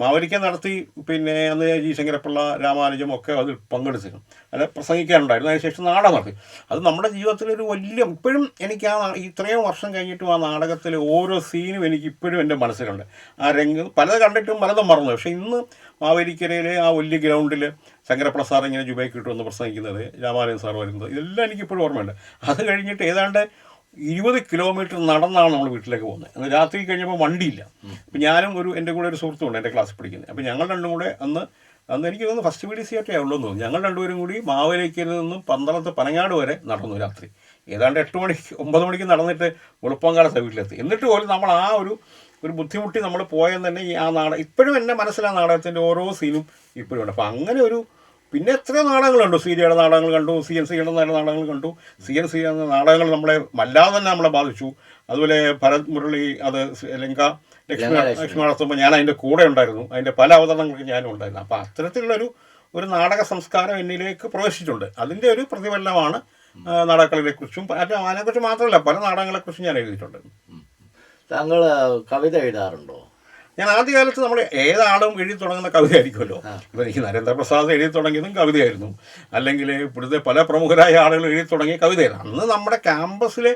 മാവരിക്ക നടത്തി പിന്നെ അന്ന് ജി ശങ്കരപ്പിള്ള രാമാനുജം ഒക്കെ അതിൽ പങ്കെടുത്തിരുന്നു. അത് പ്രസംഗിക്കാനുണ്ടായിരുന്നു. അതിനുശേഷം നാടകം നടത്തി. അത് നമ്മുടെ ജീവിതത്തിലൊരു വലിയ ഇപ്പോഴും എനിക്ക് ആ ഇത്രയും വർഷം കഴിഞ്ഞിട്ടും ആ നാടകത്തിലെ ഓരോ സീനും എനിക്ക് ഇപ്പോഴും എന്റെ മനസ്സിലുണ്ട്. ആ രംഗം പലത് കണ്ടിട്ടും പലതും മറന്നു. പക്ഷേ ഇന്ന് മാവേലിക്കരയിലെ ആ വലിയ ഗ്രൗണ്ടിൽ ശങ്കരപ്പിള്ള സാർ ഇങ്ങനെ ജുബൈക്ക് കിട്ടുമെന്ന് പ്രസംഗിക്കുന്നത് രാമാനുജൻ സാർ വരുന്നത് ഇതെല്ലാം എനിക്കിപ്പോഴും ഓർമ്മയുണ്ട്. അത് കഴിഞ്ഞിട്ട് ഏതാണ്ട് ഇരുപത് കിലോമീറ്റർ നടന്നാണ് നമ്മൾ വീട്ടിലേക്ക് പോകുന്നത്. അന്ന് രാത്രി കഴിഞ്ഞപ്പോൾ വണ്ടിയില്ല. അപ്പം ഞാനും ഒരു എന്റെ കൂടെ ഒരു സുഹൃത്തുണ്ട് എന്റെ ക്ലാസ്സിൽ പഠിക്കുന്നത്. അപ്പം ഞങ്ങൾ രണ്ടും കൂടെ അന്ന് അന്ന് എനിക്ക് തോന്നുന്നു ഫസ്റ്റ് പി ഡി സി ആയിട്ടേ ഉള്ളൂ എന്ന് തോന്നുന്നു. ഞങ്ങൾ രണ്ടുപേരും കൂടി മാവേലിക്കരയിൽ നിന്നും പന്തളത്ത് പനങ്ങാട് വരെ നടന്നു രാത്രി. ഏതാണ്ട് എട്ട് മണി ഒമ്പത് മണിക്ക് നടന്നിട്ട് വെളുപ്പങ്കാലത്തെ വീട്ടിലെത്തി. എന്നിട്ട് പോലും നമ്മൾ ആ ഒരു ഒരു ബുദ്ധിമുട്ടി നമ്മൾ പോയെന്ന് തന്നെ ഈ ആ നാടകം ഇപ്പോഴും എന്റെ മനസ്സിൽ ആ നാടകത്തിന്റെ ഓരോ സീനും ഇപ്പോഴും ഉണ്ട്. അപ്പം അങ്ങനെ ഒരു പിന്നെ എത്ര നാടകങ്ങൾ കണ്ടു. സി ഡിയുടെ നാടകങ്ങൾ കണ്ടു സി എൻ സിയുടെ നാടകങ്ങൾ കണ്ടു. സി എൻ സി എന്ന നാടകങ്ങൾ നമ്മളെ വല്ലാതെ തന്നെ നമ്മളെ ബാധിച്ചു. അതുപോലെ ഭരത് മുരളി അത് ശ്രീലങ്ക ലങ്ക ലക്ഷ്മി ലക്ഷ്മി നടത്തുമ്പോൾ ഞാൻ അതിന്റെ കൂടെ ഉണ്ടായിരുന്നു. അതിന്റെ പല അവതരണങ്ങൾക്ക് ഞാനും ഉണ്ടായിരുന്നു. അപ്പോൾ അത്തരത്തിലുള്ളൊരു ഒരു നാടക സംസ്കാരം എന്നിലേക്ക് പ്രവേശിച്ചിട്ടുണ്ട്. അതിന്റെ ഒരു പ്രതിഫലനമാണ് നാടകക്കളിയെക്കുറിച്ചും അത് അതിനെക്കുറിച്ച് മാത്രമല്ല പല നാടകങ്ങളെക്കുറിച്ചും ഞാൻ എഴുതിയിട്ടുണ്ട്. താങ്കൾ കവിത എഴുതാറുണ്ടോ? ഞാൻ ആദ്യകാലത്ത് നമ്മൾ ഏതാളും എഴുതി തുടങ്ങുന്ന കവിതയായിരിക്കുമല്ലോ. ഇപ്പം എനിക്ക് നരേന്ദ്രപ്രസാദ് എഴുതി തുടങ്ങിയതും കവിതയായിരുന്നു. അല്ലെങ്കിൽ ഇവിടുത്തെ പല പ്രമുഖരായ ആളുകൾ എഴുതി തുടങ്ങിയ കവിതയാണ് അന്ന് നമ്മുടെ ക്യാമ്പസിലെ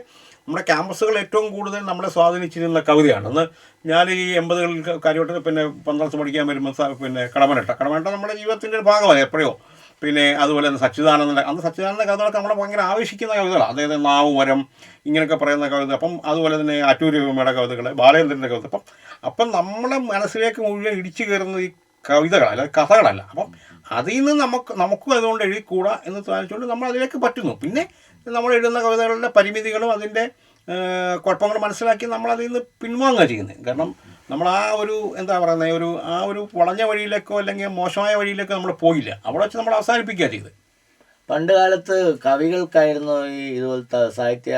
നമ്മുടെ ക്യാമ്പസുകൾ ഏറ്റവും കൂടുതൽ നമ്മളെ സ്വാധീനിച്ചിരുന്ന കവിതയാണ്. അന്ന് ഞാൻ ഈ എൺപതുകളിൽ കാര്യമായിട്ട് പിന്നെ പന്ത്രണ്ട് പഠിക്കാൻ വരുമ്പോൾ പിന്നെ കടമനട്ട. കടമനട്ട നമ്മുടെ ജീവിതത്തിന്റെ ഒരു ഭാഗമായി എപ്പോഴോ പിന്നെ അതുപോലെ തന്നെ സച്ചിദാനന്ദ അന്ന് സച്ചിദാനന്ദ കവിതകളൊക്കെ നമ്മളെ ഭയങ്കര ആവേശിക്കുന്ന കവിതകളാണ്. അതായത് നാവുവരം ഇങ്ങനെയൊക്കെ പറയുന്ന കവിത അപ്പം അതുപോലെ തന്നെ ആറ്റൂര് രവിമയുടെ കവിതകൾ ബാലചന്ദ്രന്റെ കവിത. അപ്പം അപ്പം നമ്മളെ മനസ്സിലേക്ക് മുഴുവൻ ഇടിച്ചു കയറുന്ന ഈ കവിതകൾ അല്ല കഥകളല്ല. അപ്പം അതിൽ നിന്ന് നമുക്ക് നമുക്കും അതുകൊണ്ട് എഴുതിക്കൂടാ എന്ന് തോന്നിച്ചുകൊണ്ട് നമ്മൾ അതിലേക്ക് പറ്റുന്നു. പിന്നെ നമ്മൾ എഴുതുന്ന കവിതകളുടെ പരിമിതികളും അതിന്റെ കുഴപ്പങ്ങൾ മനസ്സിലാക്കി നമ്മൾ അതിൽ നിന്ന് പിൻവാങ്ങുക ചെയ്യുന്നത്. കാരണം നമ്മൾ ആ ഒരു എന്താ പറയുന്നത് ഒരു ആ ഒരു വളഞ്ഞ വഴിയിലേക്കോ അല്ലെങ്കിൽ മോശമായ വഴിയിലേക്കോ നമ്മൾ പോയില്ല. അവിടെ വെച്ച് നമ്മൾ അവസാനിപ്പിക്കുക ചെയ്ത് പണ്ട് കാലത്ത് കവികൾക്കായിരുന്നു ഈ ഇതുപോലത്തെ സാഹിത്യ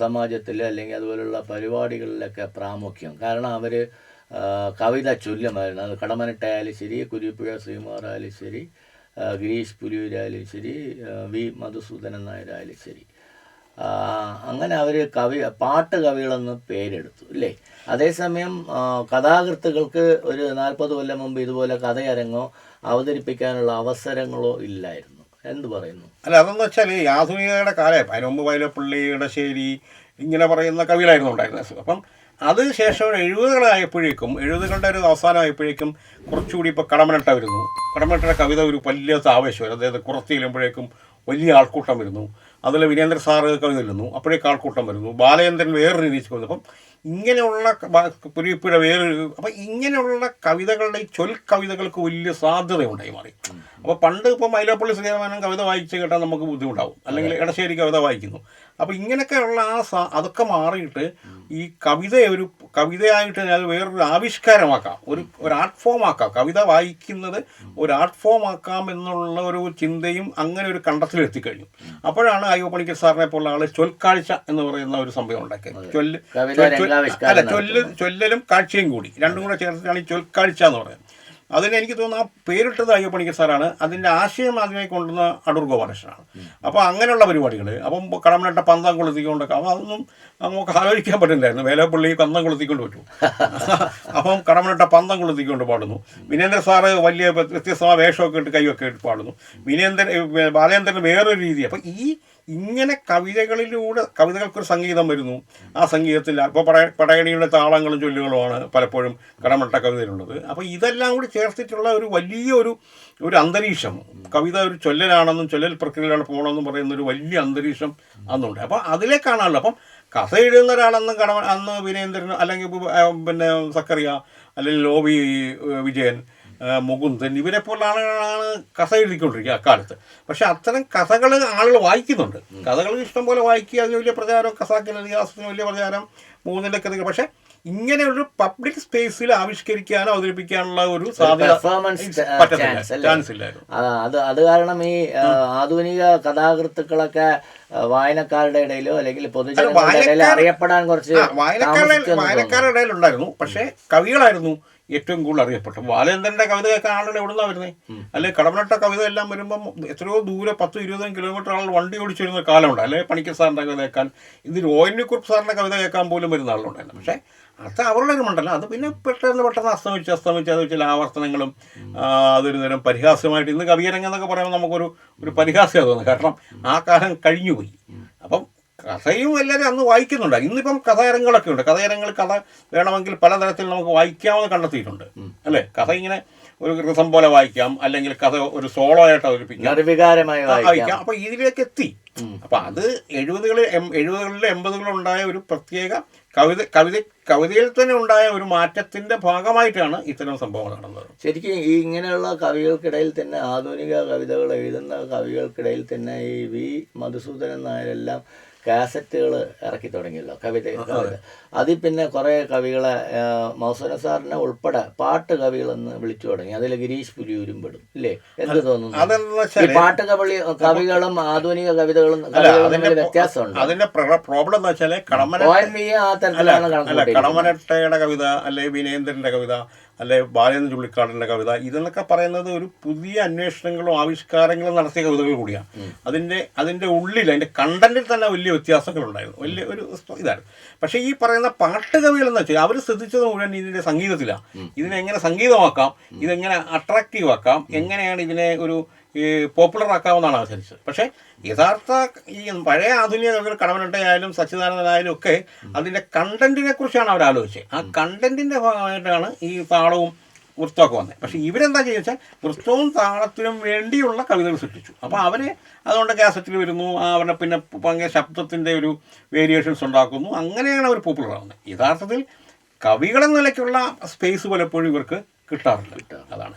സമാജത്തിൽ അല്ലെങ്കിൽ അതുപോലുള്ള പരിപാടികളിലൊക്കെ പ്രാമുഖ്യം. കാരണം അവർ കവിത ചൊല്ലുമായിരുന്നു. അത് കടമനിട്ടായാലും ശരി കുരിപ്പുഴ ശ്രീമാറായാലും ശരി ഗിരീഷ് പുലിയൂരായാലും ശരി വി മധുസൂദനൻ നായരായാലും ശരി. അങ്ങനെ അവർ കവി പാട്ട് കവികളെന്ന് പേരെടുത്തു അല്ലേ അതേസമയം ആ, കഥാകൃത്തുക്കൾക്ക് ഒരു നാൽപ്പത് കൊല്ലം മുമ്പ് ഇതുപോലെ കഥയരങ്ങോ അവതരിപ്പിക്കാനുള്ള അവസരങ്ങളോ ഇല്ലായിരുന്നു. എന്ത് പറയുന്നു? അല്ല അതെന്ന് വെച്ചാൽ ആധുനികതയുടെ കാലം പതിനൊമ്പ് പൈലപ്പള്ളി ഇടശ്ശേരി ഇങ്ങനെ പറയുന്ന കവികളായിരുന്നു ഉണ്ടായിരുന്നത്. അപ്പം അത് ശേഷം എഴുപതുകളായപ്പോഴേക്കും എഴുപതുകളുടെ ഒരു അവസാനമായപ്പോഴേക്കും കുറച്ചുകൂടി ഇപ്പോൾ കടമനട്ട വരുന്നു കടമനട്ടയുടെ കവിത ഒരു വലിയ ആവേശം അതായത് കുറച്ച് വലിയ ആൾക്കൂട്ടം വരുന്നു. അതിൽ വിനേന്ദ്ര സാറ് കവിത വരുന്നു. അപ്പോഴേ കാൾക്കൂട്ടം വരുന്നു. ബാലചന്ദ്രൻ വേറൊരു രീതിയിൽ വന്നു. അപ്പം ഇങ്ങനെയുള്ള പുരിപ്പിഴ വേറൊരു അപ്പം ഇങ്ങനെയുള്ള കവിതകളുടെ ഈ ചൊൽ കവിതകൾക്ക് വലിയ സാധ്യതയുണ്ടായി മാറി. അപ്പോൾ പണ്ട് ഇപ്പം മൈലാപ്പള്ളി ശ്രീരാമനും കവിത വായിച്ച് കേട്ടാൽ നമുക്ക് ബുദ്ധിമുട്ടാവും. അല്ലെങ്കിൽ ഇടശ്ശേരി കവിത വായിക്കുന്നു. അപ്പോൾ ഇങ്ങനെയൊക്കെയുള്ള ആ സാ അതൊക്കെ മാറിയിട്ട് ഈ കവിതയെ ഒരു കവിതയായിട്ട് അത് വേറൊരു ആവിഷ്കാരമാക്കാം. ഒരു ഒരു ആർട്ട് ഫോം ആക്കാം. കവിത വായിക്കുന്നത് ഒരു ആർട്ട് ഫോം ആക്കാം എന്നുള്ള ഒരു ചിന്തയും അങ്ങനെ ഒരു കണ്ടെത്തിലെത്തിക്കഴിഞ്ഞു അപ്പോഴാണ് അയ്യോ പണിക്കർ സാറിനെ പോലുള്ള ആൾ ചൊൽക്കാഴ്ച എന്ന് പറയുന്ന ഒരു സംഭവം ഉണ്ടാക്കിയത്. ചൊല്ല് കവിത അല്ല ചൊല്ല് ചൊല്ലലും കാഴ്ചയും കൂടി. രണ്ടും കൂടെ ചേർത്തിട്ടാണ് ഈ ചൊൽക്കാഴ്ച എന്ന് പറയുന്നത്. അതിന് എനിക്ക് തോന്നുന്നു ആ പേരിട്ടത് അയ്യോ പണിക്കർ സാറാണ്. അതിന്റെ ആശയം ആദ്യമായി കൊണ്ടുവന്ന അടൂർ ഗോപാലകൃഷ്ണനാണ്. അപ്പോൾ അങ്ങനെയുള്ള പരിപാടികൾ അപ്പം കടമനട്ട പന്തം കൊളുത്തിക്കൊണ്ടൊക്കെ അപ്പോൾ അതൊന്നും നമുക്ക് ആലോചിക്കാൻ പറ്റില്ലായിരുന്നു. വേലപ്പള്ളി കന്തം കൊളുത്തിക്കൊണ്ട് പറ്റും. അപ്പം കടമനട്ട പന്തം കൊളുത്തിക്കൊണ്ട് പാടുന്നു. വിനേന്ദ്ര സാറ് വലിയ വ്യത്യസ്തമായ വേഷമൊക്കെ ഇട്ട് കൈയൊക്കെ ഇട്ട് പാടുന്നു. വിനേന്ദ്രൻ ബാലേന്ദ്രൻ വേറൊരു രീതി അപ്പം ഈ ഇങ്ങനെ കവിതകളിലൂടെ കവിതകൾക്കൊരു സംഗീതം വരുന്നു. ആ സംഗീതത്തിൽ അപ്പോൾ പട പടയണിയുടെ താളങ്ങളും ചൊല്ലുകളുമാണ് പലപ്പോഴും കടമട്ട കവിതയിലുള്ളത്. അപ്പോൾ ഇതെല്ലാം കൂടി ചേർത്തിട്ടുള്ള ഒരു വലിയൊരു ഒരു അന്തരീക്ഷം. കവിത ഒരു ചൊല്ലലാണെന്നും ചൊല്ലൽ പ്രക്രിയയിലാണ് പോകണമെന്നും പറയുന്ന ഒരു വലിയ അന്തരീക്ഷം അന്നുണ്ട്. അപ്പോൾ അതിലേക്കാണല്ലോ. അപ്പം കഥ എഴുതുന്ന ഒരാളെന്ന് കടമ അന്ന് വിനേന്ദ്രൻ അല്ലെങ്കിൽ പിന്നെ സക്കറിയ അല്ലെങ്കിൽ ലോബി വിജയൻ മുകുന്ദൻ. ഇവരെ പോലെ ആളുകളാണ് കഥ എഴുതിക്കൊണ്ടിരിക്കുക അക്കാലത്ത്. പക്ഷെ അത്തരം കഥകൾ ആളുകൾ വായിക്കുന്നുണ്ട്. കഥകൾ ഇഷ്ടംപോലെ വായിക്കുക അതിന് വലിയ പ്രചാരം കസാക്കിന് ഇതിഹാസത്തിന് വലിയ പ്രചാരം മൂന്നിന്റെ കഥകൾ പക്ഷെ ഒരു പബ്ലിക് സ്പേസിൽ ആവിഷ്കരിക്കാനോ അവതരിപ്പിക്കാനുള്ള ഒരു ചാൻസ് ഇല്ലായിരുന്നു. അത് അത് കാരണം ഈ ആധുനിക കഥാകൃത്തുക്കളൊക്കെ വായനക്കാരുടെ ഇടയിലോ അല്ലെങ്കിൽ പൊതുജനങ്ങളുടെ ഇടയിൽ അറിയപ്പെടാൻ കുറച്ച് വായനക്കാരുടെ ഇടയിലുണ്ടായിരുന്നു വായനക്കാരുടെ പക്ഷേ കവികളായിരുന്നു. ഏറ്റവും കൂടുതൽ അറിയപ്പെട്ടു. ബാലചന്ദ്രന്റെ കവിത കേൾക്കാൻ ആളുകൾ എവിടുന്നാ വരുന്നത് അല്ലെ കടമനട്ട കവിത എല്ലാം വരുമ്പം എത്രയോ ദൂരെ പത്ത് ഇരുപതും കിലോമീറ്റർ ആളുകൾ വണ്ടി ഓടിച്ചു വരുന്ന കാലമുണ്ട്. അല്ലെ പണിക്കർ സാറിന്റെ കവിത കേൾക്കാൻ ഇതിൽ കുറുപ്പ് സാറിന്റെ കവിത കേൾക്കാൻ പോലും വരുന്ന ആളുണ്ടായിരുന്നു പക്ഷേ അത് അവരുടെ ഒരു മണ്ഡലം. അത് പിന്നെ പെട്ടെന്ന് പെട്ടെന്ന് അസ്തമിച്ച് അസ്തമിച്ച് അത് ചില ആവർത്തനങ്ങളും അതൊരു നേരം പരിഹാസ്യമായിട്ട് ഇന്ന് കവിയരംഗം എന്നൊക്കെ പറയുമ്പോൾ നമുക്കൊരു ഒരു പരിഹാസ്യം തോന്നുന്നു കാരണം ആ കാലം കഴിഞ്ഞുപോയി. അപ്പം കഥയും എല്ലാവരും അന്ന് വായിക്കുന്നുണ്ട്. ഇന്നിപ്പം കഥയരങ്ങളൊക്കെ ഉണ്ട്. കഥയരങ്ങൾ കഥ വേണമെങ്കിൽ പലതരത്തിൽ നമുക്ക് വായിക്കാമെന്ന് കണ്ടെത്തിയിട്ടുണ്ട്. അല്ലേ? കഥ ഇങ്ങനെ ഒരു രസം പോലെ വായിക്കാം. അല്ലെങ്കിൽ കഥ ഒരു സോളോ ആയിട്ട് അവതരിപ്പിക്കാം. വായിക്കാം. അപ്പൊ ഇതിലേക്ക് എത്തി. അപ്പൊ അത് എഴുപതുകളിൽ എം- എഴുപതുകളിലും എൺപതുകളിലും ഉണ്ടായ ഒരു പ്രത്യേക കവിത കവിത കവിതയിൽ തന്നെ ഉണ്ടായ ഒരു മാറ്റത്തിന്റെ ഭാഗമായിട്ടാണ് ഇത്തരം സംഭവങ്ങൾ നടന്നത്. ശരിക്കും ഈ ഇങ്ങനെയുള്ള കവികൾക്കിടയിൽ തന്നെ ആധുനിക കവിതകൾ എഴുതുന്ന കവികൾക്കിടയിൽ തന്നെ ഈ വി മധുസൂദനൻ നായരെല്ലാം കാസറ്റുകൾ ഇറക്കി തുടങ്ങിയല്ലോ. കവിത കവിത. അതിൽ പിന്നെ കുറേ കവികളെ മൗസന സാറിനെ ഉൾപ്പെടെ പാട്ട് കവികളെന്ന് വിളിച്ചു തുടങ്ങി. അതിൽ ഗിരീഷ് പുലിയൂരും പെടും ഇല്ലേ? എന്ത് തോന്നുന്നു? ഈ പാട്ട് കവി കവികളും ആധുനിക കവിതകളും അല്ല വ്യത്യാസമുണ്ട്? അതിന്റെ പ്രോബ്ലം എന്ന് വെച്ചാൽ കടമന ആ തരത്തിലാണ് അല്ല കടമനട്ടയുടെ കവിത അല്ലെ വിനേന്ദ്രന്റെ കവിത അല്ലെ ബാലേന്ദ്ര ചുള്ളിക്കാടിന്റെ കവിത ഇതെന്നൊക്കെ പറയുന്നത് ഒരു പുതിയ അന്വേഷണങ്ങളും ആവിഷ്കാരങ്ങളും നടത്തിയ കവിതകൾ കൂടിയാണ്. അതിന്റെ അതിന്റെ ഉള്ളിൽ അതിന്റെ കണ്ടന്റിൽ തന്നെ വലിയ വ്യത്യാസങ്ങൾ ഉണ്ടായിരുന്നു വലിയ ഒരു ഇതായിരുന്നു. ഇതാണ് പക്ഷേ ഈ പറയുന്ന പാട്ട് കവികൾ എന്ന് വെച്ചാൽ അവർ ശ്രദ്ധിച്ചത് മുഴുവൻ ഇതിന്റെ സംഗീതത്തിലാണ്. ഇതിനെങ്ങനെ സംഗീതമാക്കാം ഇതെങ്ങനെ അട്രാക്റ്റീവ് ആക്കാം എങ്ങനെയാണ് ഇതിനെ ഒരു ഈ പോപ്പുലർ ആക്കാവുന്നതാണ് ആചരിച്ചത്. പക്ഷേ യഥാർത്ഥ ഈ പഴയ ആധുനിക കവികൾ കടവനട്ടയായാലും സച്ചിദാനന്ദനായാലും ഒക്കെ അതിന്റെ കണ്ടന്റിനെ കുറിച്ചാണ് അവർ ആലോചിച്ചത്. ആ കണ്ടന്റിന്റെ ഭാഗമായിട്ടാണ് ഈ താളവും വൃത്തമൊക്കെ വന്നത്. പക്ഷേ ഇവരെന്താ ചെയ്യുക വെച്ചാൽ വൃത്തവും താളത്തിനും വേണ്ടിയുള്ള കവിതകൾ സൃഷ്ടിച്ചു. അപ്പോൾ അവർ അതുകൊണ്ട് കാസറ്റിൽ വരുന്നു അവരുടെ പിന്നെ പങ്കെ ശബ്ദത്തിന്റെ ഒരു വേരിയേഷൻസ് ഉണ്ടാക്കുന്നു. അങ്ങനെയാണ് അവർ പോപ്പുലർ ആവുന്നത്. യഥാർത്ഥത്തിൽ കവികളെന്ന നിലയ്ക്കുള്ള സ്പേസ് പലപ്പോഴും ഇവർക്ക് കിട്ടാറില്ല അതാണ്.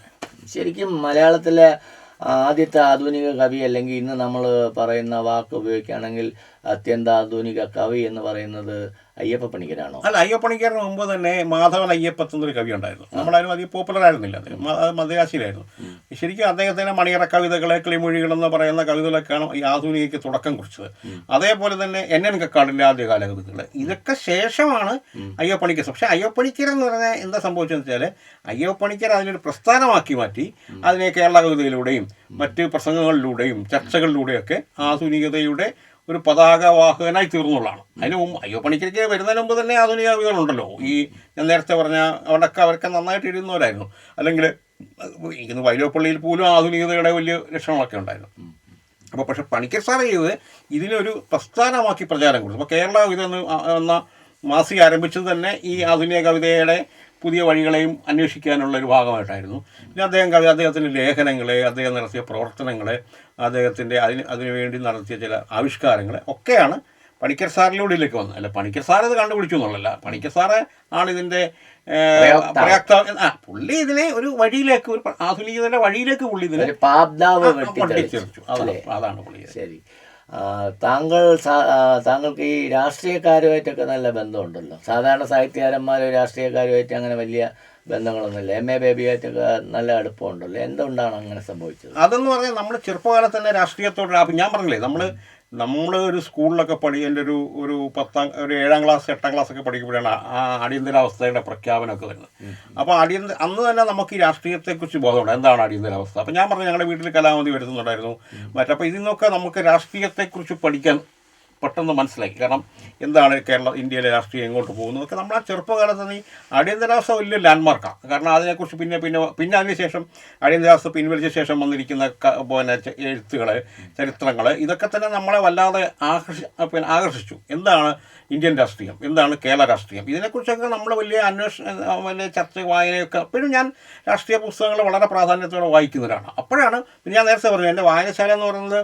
ശരിക്കും മലയാളത്തിലെ ആദ്യത്തെ ആധുനിക കവി അല്ലെങ്കിൽ ഇന്ന് നമ്മൾ പറയുന്ന വാക്ക് ഉപയോഗിക്കുകയാണെങ്കിൽ അത്യന്താധുനിക കവി എന്ന് പറയുന്നത് അയ്യപ്പ പണിക്കരാണോ? അല്ല അയ്യപ്പ അയ്യപ്പണിക്കാരന് മുമ്പ് തന്നെ മാധവൻ അയ്യപ്പത്ത് എന്നൊരു കവി ഉണ്ടായിരുന്നു. നമ്മളാരും അധികം പോപ്പുലർ ആയിരുന്നില്ല. മ- അത് മദ്രാശിയിലായിരുന്നു ശരിക്കും അദ്ദേഹത്തിന്റെ മണിയറ കവിതകളെ കിളിമൊഴികൾ എന്ന് പറയുന്ന കവിതകളൊക്കെയാണ് ഈ ആധുനികയ്ക്ക് തുടക്കം കുറിച്ചത്. അതേപോലെ തന്നെ എൻ എൻ കക്കാടിന്റെ ആദ്യ കവിതകൾ ഇതൊക്കെ ശേഷമാണ് അയ്യപ്പണിക്കർ പക്ഷേ അയ്യപ്പണിക്കർ എന്ന് പറഞ്ഞാൽ എന്താ സംഭവിച്ചതെന്ന് വെച്ചാൽ അയ്യപ്പണിക്കർ അതിനൊരു പ്രസ്ഥാനമാക്കി മാറ്റി അതിനെ കേരള കവിതയിലൂടെയും മറ്റ് പ്രസംഗങ്ങളിലൂടെയും ചർച്ചകളിലൂടെയൊക്കെ ആധുനികതയുടെ ഒരു പതാകവാഹകനായി തീർന്നുള്ളതാണ്. അതിന് മുമ്പ് അയ്യോ പണിക്കരയ്ക്ക് വരുന്നതിന് മുമ്പ് തന്നെ ആധുനിക കവികളുണ്ടല്ലോ. ഈ ഞാൻ നേരത്തെ പറഞ്ഞ അവിടെയൊക്കെ അവരൊക്കെ നന്നായിട്ട് ഇരുന്നവരായിരുന്നു. അല്ലെങ്കിൽ ഇന്ന് വൈലോപ്പള്ളിയിൽ പോലും ആധുനികതയുടെ വലിയ ലക്ഷണങ്ങളൊക്കെ ഉണ്ടായിരുന്നു. അപ്പോൾ പക്ഷെ പണിക്കർ സാറ് ചെയ്ത് ഇതിനൊരു പ്രസ്ഥാനമാക്കി പ്രചാരം കൊടുത്തു. അപ്പോൾ കേരള ആ- എന്ന മാസിക ആരംഭിച്ചത് തന്നെ ഈ ആധുനിക കവിതയുടെ പുതിയ വഴികളെയും അന്വേഷിക്കാനുള്ള ഒരു ഭാഗമായിട്ടായിരുന്നു. പിന്നെ അദ്ദേഹം കവി അദ്ദേഹത്തിന്റെ ലേഖനങ്ങൾ അദ്ദേഹം നടത്തിയ പ്രവർത്തനങ്ങൾ അദ്ദേഹത്തിന്റെ അതിന് അതിനുവേണ്ടി നടത്തിയ ചില ആവിഷ്കാരങ്ങളെ ഒക്കെയാണ് പണിക്കർ സാറിലൂടെയിലേക്ക് വന്നത്. അല്ല പണിക്കർ സാർ അത് കണ്ടുപിടിച്ചു എന്നുള്ളല്ല പണിക്കർ സാറ് ആണ് ഇതിന്റെ പ്രയോക്താവ്. ആ പുള്ളി ഇതിനെ ഒരു വഴിയിലേക്ക് ഒരു ആധുനികതയുടെ വഴിയിലേക്ക് പുള്ളി ഇതിനെ പഠിച്ചെടുത്തു അതാണ് അതാണ് പുള്ളി. ശരി. താങ്കൾ താങ്കൾക്ക് ഈ രാഷ്ട്രീയക്കാരുമായിട്ടൊക്കെ നല്ല ബന്ധമുണ്ടല്ലോ. സാധാരണ സാഹിത്യകാരന്മാർ രാഷ്ട്രീയക്കാരുമായിട്ട് അങ്ങനെ വലിയ ബന്ധങ്ങളൊന്നുമില്ല. എം എ ബേബിയായിട്ടൊക്കെ നല്ല അടുപ്പമുണ്ടല്ലോ. എന്തുകൊണ്ടാണ് അങ്ങനെ സംഭവിച്ചത്? അതെന്ന് പറഞ്ഞാൽ നമ്മൾ ചെറുപ്പകാലത്ത് തന്നെ രാഷ്ട്രീയത്തോട് ഞാൻ പറഞ്ഞില്ലേ നമ്മൾ നമ്മൾ ഒരു സ്കൂളിലൊക്കെ പഠി എന്റെ ഒരു ഒരു പത്താം ഒരു ഏഴാം ക്ലാസ് എട്ടാം ക്ലാസ് ഒക്കെ പഠിക്കുമ്പോഴാണ് ആ അടിയന്തരാവസ്ഥയുടെ പ്രഖ്യാപനമൊക്കെ വരുന്നത്. അപ്പോൾ അടിയന്തര അന്ന് തന്നെ നമുക്ക് ഈ രാഷ്ട്രീയത്തെക്കുറിച്ച് ബോധമുണ്ട്. എന്താണ് അടിയന്തരാവസ്ഥ അപ്പോൾ ഞാൻ പറഞ്ഞു ഞങ്ങളുടെ വീട്ടിൽ കലാമതി വരുത്തുന്നുണ്ടായിരുന്നു. മറ്റേ മറ്റപ്പോൾ ഇതിൽ നിന്നൊക്കെ നമുക്ക് രാഷ്ട്രീയത്തെക്കുറിച്ച് പഠിക്കാൻ പെട്ടെന്ന് മനസ്സിലാക്കി. കാരണം എന്താണ് കേരള ഇന്ത്യയിലെ രാഷ്ട്രീയം എങ്ങോട്ട് പോകുന്നതൊക്കെ നമ്മൾ ആ ചെറുപ്പകാലത്ത് നീ അടിയന്തരാവസ്ഥ വലിയ ലാൻഡ്മാർക്കാണ് കാരണം അതിനെക്കുറിച്ച് പിന്നെ പിന്നെ പിന്നെ അതിനുശേഷം അടിയന്തരാവസ്ഥ പിൻവലിച്ച ശേഷം വന്നിരിക്കുന്ന പിന്നെ എഴുത്തുകൾ ചരിത്രങ്ങൾ ഇതൊക്കെ തന്നെ നമ്മളെ വല്ലാതെ ആകർഷി പിന്നെ ആകർഷിച്ചു. എന്താണ് ഇന്ത്യൻ രാഷ്ട്രീയം? എന്താണ് കേരള രാഷ്ട്രീയം? ഇതിനെക്കുറിച്ചൊക്കെ നമ്മൾ വലിയ അന്വേഷണം വലിയ ചർച്ച വായനയൊക്കെ പിന്നെ ഞാൻ രാഷ്ട്രീയ പുസ്തകങ്ങൾ വളരെ പ്രാധാന്യത്തോടെ വായിക്കുന്നവരാണ്. അപ്പോഴാണ് ഞാൻ നേരത്തെ പറഞ്ഞു എന്റെ വായനശാല എന്ന് പറയുന്നത്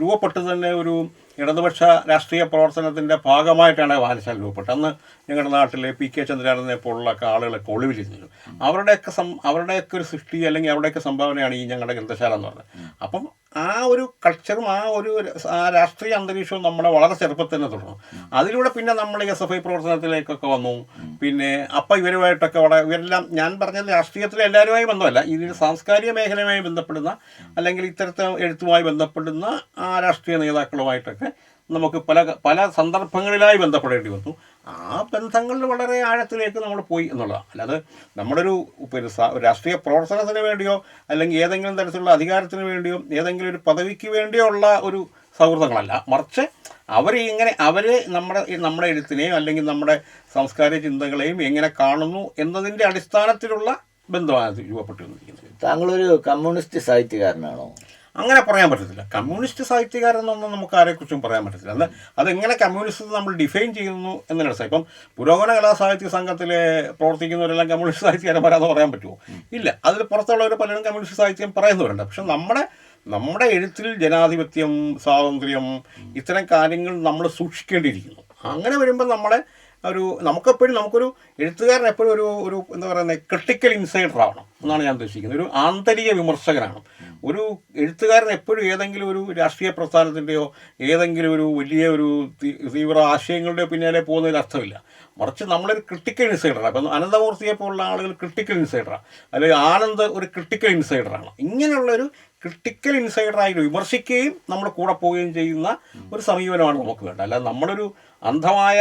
രൂപപ്പെട്ടത് തന്നെ ഒരു ഇടതുപക്ഷ രാഷ്ട്രീയ പ്രവർത്തനത്തിന്റെ ഭാഗമായിട്ടാണ് വായനശാല രൂപപ്പെട്ടത്. അന്ന് ഞങ്ങളുടെ നാട്ടിലെ പി കെ ചന്ദ്രനെ പോലുള്ള ആളുകളൊക്കെ ഒളിവിലിരുന്നു അവരുടെയൊക്കെ സം അവരുടെയൊക്കെ ഒരു സൃഷ്ടി അല്ലെങ്കിൽ അവരുടെയൊക്കെ സംഭാവനയാണ് ഈ ഞങ്ങളുടെ ഗ്രന്ഥശാല എന്ന് പറഞ്ഞത്. അപ്പം ആ ഒരു കൾച്ചറും ആ ഒരു ആ രാഷ്ട്രീയ അന്തരീക്ഷവും നമ്മളെ വളരെ ചെറുപ്പത്തിൽ തന്നെ തുടർന്നു. അതിലൂടെ പിന്നെ നമ്മൾ എസ് എഫ് ഐ പ്രവർത്തനത്തിലേക്കൊക്കെ വന്നു. പിന്നെ അപ്പം ഇവരുമായിട്ടൊക്കെ വളരെ ഇവരെല്ലാം ഞാൻ പറഞ്ഞത് രാഷ്ട്രീയത്തിലെ എല്ലാവരുമായി ബന്ധമല്ല. ഇതിൽ സാംസ്കാരിക മേഖലയുമായി ബന്ധപ്പെടുന്ന അല്ലെങ്കിൽ ഇത്തരത്തെ എഴുത്തുമായി ബന്ധപ്പെടുന്ന ആ രാഷ്ട്രീയ നേതാക്കളുമായിട്ടൊക്കെ നമുക്ക് പല പല സന്ദർഭങ്ങളിലായി ബന്ധപ്പെടേണ്ടി വന്നു. ആ ബന്ധങ്ങളിൽ വളരെ ആഴത്തിലേക്ക് നമ്മൾ പോയി എന്നുള്ളതാണ്. അല്ലാതെ നമ്മളൊരു പിന്നെ രാഷ്ട്രീയ പ്രവർത്തനത്തിന് വേണ്ടിയോ അല്ലെങ്കിൽ ഏതെങ്കിലും തരത്തിലുള്ള അധികാരത്തിന് വേണ്ടിയോ ഏതെങ്കിലും ഒരു പദവിക്ക് വേണ്ടിയോ ഉള്ള ഒരു സൗഹൃദങ്ങളല്ല. മറിച്ച് അവർ ഇങ്ങനെ അവർ നമ്മുടെ നമ്മുടെ എഴുത്തിനെയും അല്ലെങ്കിൽ നമ്മുടെ സംസ്കാര ചിന്തകളെയും എങ്ങനെ കാണുന്നു എന്നതിന്റെ അടിസ്ഥാനത്തിലുള്ള ബന്ധമാണ് രൂപപ്പെട്ടിരിക്കുന്നത് താങ്കളൊരു കമ്മ്യൂണിസ്റ്റ് സാഹിത്യകാരനാണോ? അങ്ങനെ പറയാൻ പറ്റത്തില്ല. കമ്മ്യൂണിസ്റ്റ് സാഹിത്യകാരെന്നൊന്നും നമുക്ക് ആരെക്കുറിച്ചും പറയാൻ പറ്റത്തില്ല. അത് അതെങ്ങനെ കമ്മ്യൂണിസ്റ്റ് നമ്മൾ ഡിഫൈൻ ചെയ്യുന്നു എന്ന് അടിസ്ഥാനം ഇപ്പം പുരോഗമന കലാ സാഹിത്യ സംഘത്തിലെ പ്രവർത്തിക്കുന്നവരെല്ലാം കമ്മ്യൂണിസ്റ്റ് സാഹിത്യകാരന്മാരാന്ന് പറയാൻ പറ്റുമോ? ഇല്ല. അതിൽ പുറത്തുള്ളവർ പലരും കമ്മ്യൂണിസ്റ്റ് സാഹിത്യം പറയുന്നവരുണ്ട്. പക്ഷെ നമ്മുടെ നമ്മുടെ എഴുത്തിൽ ജനാധിപത്യം സ്വാതന്ത്ര്യം ഇത്തരം കാര്യങ്ങൾ നമ്മൾ സൂക്ഷിക്കേണ്ടിയിരിക്കുന്നു. അങ്ങനെ വരുമ്പോൾ നമ്മളെ ഒരു നമുക്കെപ്പോഴും നമുക്കൊരു എഴുത്തുകാരൻ എപ്പോഴും ഒരു ഒരു എന്താ പറയുന്നത് ക്രിട്ടിക്കൽ ഇൻസൈഡർ ആവണം എന്നാണ് ഞാൻ ഉദ്ദേശിക്കുന്നത്. ഒരു ആന്തരിക വിമർശകനാണ്. ഒരു എഴുത്തുകാരൻ എപ്പോഴും ഏതെങ്കിലും ഒരു രാഷ്ട്രീയ പ്രസ്ഥാനത്തിന്റെയോ ഏതെങ്കിലും ഒരു വലിയ ഒരു തീവ്ര ആശയങ്ങളുടെയോ പിന്നാലെ പോകുന്നതിൽ അർത്ഥമില്ല. മറിച്ച് നമ്മളൊരു ക്രിട്ടിക്കൽ ഇൻസൈഡറാണ് അപ്പം അനന്തമൂർത്തിയെ പോലുള്ള ആളുകൾ ക്രിട്ടിക്കൽ ഇൻസൈഡറാണ് അല്ലെങ്കിൽ ആനന്ദ് ഒരു ക്രിട്ടിക്കൽ ഇൻസൈഡറാണ് ഇങ്ങനെയുള്ള ഒരു ക്രിട്ടിക്കൽ ഇൻസൈഡറായി വിമർശിക്കുകയും നമ്മുടെ കൂടെ പോവുകയും ചെയ്യുന്ന ഒരു സമീപനമാണ് നമുക്ക് വേണ്ടത്. അല്ലാതെ നമ്മളൊരു അന്ധമായ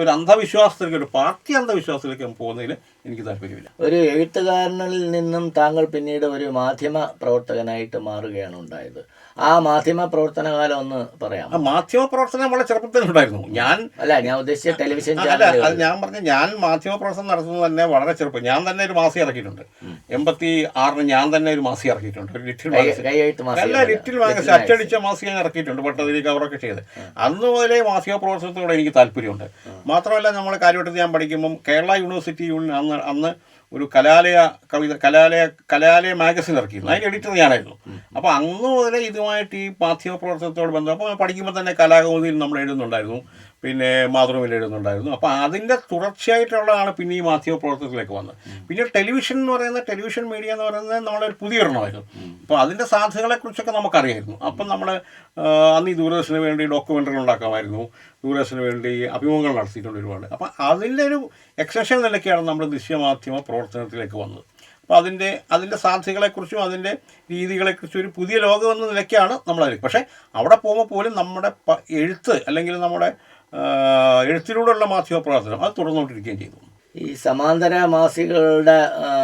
ഒരു അന്ധവിശ്വാസത്തിലേക്ക് ഒരു പാർട്ടി അന്ധവിശ്വാസത്തിലേക്ക് പോകുന്നതിൽ എനിക്ക് താല്പര്യമില്ല. ഒരു എഴുത്തുകാരനിൽ നിന്നും താങ്കൾ പിന്നീട് ഒരു മാധ്യമ പ്രവർത്തകനായിട്ട് മാറുകയാണ് ഉണ്ടായത്. ആ മാധ്യമ പ്രവർത്തന കാലം ഒന്ന് പറയാം മാധ്യമ പ്രവർത്തനം വളരെ ചെറുപ്പത്തിലുണ്ടായിരുന്നു ഞാൻ അല്ല ഞാൻ ഉദ്ദേശിച്ച ടെലിവിഷൻ ചാനൽ അത് ഞാൻ പറഞ്ഞ ഞാൻ മാധ്യമ പ്രവർത്തനം നടത്തുന്നത് തന്നെ വളരെ ചെറുപ്പം. ഞാൻ തന്നെ ഒരു മാസി ഇറക്കിയിട്ടുണ്ട്. എൺപത്തി ആറിന് ഞാൻ തന്നെ ഒരു മാസി ഇറക്കിയിട്ടുണ്ട്. ഒരു ലിറ്റിൽ അല്ല ലിറ്റിൽ മാഗസിൻ. അച്ചടിച്ച മാസി ഞാൻ ഇറക്കിയിട്ടുണ്ട്. പട്ടതിരി കവറൊക്കെ ചെയ്ത് അന്ന് മുതലേ മാസിക പ്രവർത്തനത്തോടെ എനിക്ക് താല്പര്യമുണ്ട്. മാത്രമല്ല നമ്മൾ കാര്യവട്ടത്തിൽ ഞാൻ പഠിക്കുമ്പം കേരള യൂണിവേഴ്സിറ്റി യൂണിയൻ അന്ന് അന്ന് ഒരു കലാലയ കവിത കലാലയ കലാലയ മാഗസിൻ ഇറക്കിയിരുന്നു. അതിന്റെ എഡിറ്റർ ഞാനായിരുന്നു. അപ്പോൾ അന്ന് മുതലേ ഇതുമായിട്ട് ഈ മാധ്യമ പ്രവർത്തനത്തോട് ബന്ധം അപ്പോൾ പഠിക്കുമ്പോൾ തന്നെ കലാകൗമുദിയിൽ നമ്മൾ എഴുതുന്നുണ്ടായിരുന്നു. പിന്നെ മാതൃഭൂമിയിൽ എഴുതുന്നുണ്ടായിരുന്നു. അപ്പോൾ അതിന്റെ തുടർച്ചയായിട്ടുള്ളതാണ് പിന്നെ ഈ മാധ്യമ പ്രവർത്തനത്തിലേക്ക് വന്നത്. പിന്നെ ടെലിവിഷൻ എന്ന് പറയുന്നത് ടെലിവിഷൻ മീഡിയ എന്ന് പറയുന്നത് നമ്മളൊരു പുതിയൊരെണ്ണമായിരുന്നു അപ്പോൾ അതിന്റെ സാധ്യതകളെക്കുറിച്ചൊക്കെ നമുക്കറിയായിരുന്നു. അപ്പം നമ്മൾ അന്ന് ഈ ദൂരദർശന് വേണ്ടി ഡോക്യുമെന്ററികൾ ഉണ്ടാക്കാമായിരുന്നു. ദൂരദർശന് വേണ്ടി അഭിമുഖങ്ങൾ നടത്തിയിട്ടുണ്ട് ഒരുപാട്. അപ്പം അതിന്റെ ഒരു എക്സഷൻ നിലയ്ക്കാണ് നമ്മൾ ദൃശ്യമാധ്യമ പ്രവർത്തനത്തിലേക്ക് വന്നത്. അപ്പോൾ അതിന്റെ അതിന്റെ സാധ്യതകളെക്കുറിച്ചും അതിന്റെ രീതികളെക്കുറിച്ചും ഒരു പുതിയ ലോകം എന്ന നിലയ്ക്കാണ് നമ്മളതിൽ പക്ഷേ അവിടെ പോകുമ്പോൾ പോലും നമ്മുടെ എഴുത്ത് അല്ലെങ്കിൽ നമ്മുടെ എഴുത്തിലൂടെയുള്ള മാധ്യമ പ്രവർത്തനം അത് തുടർന്നുകൊണ്ടിരിക്കുകയും ചെയ്തു. ഈ സമാന്തര മാസികകളുടെ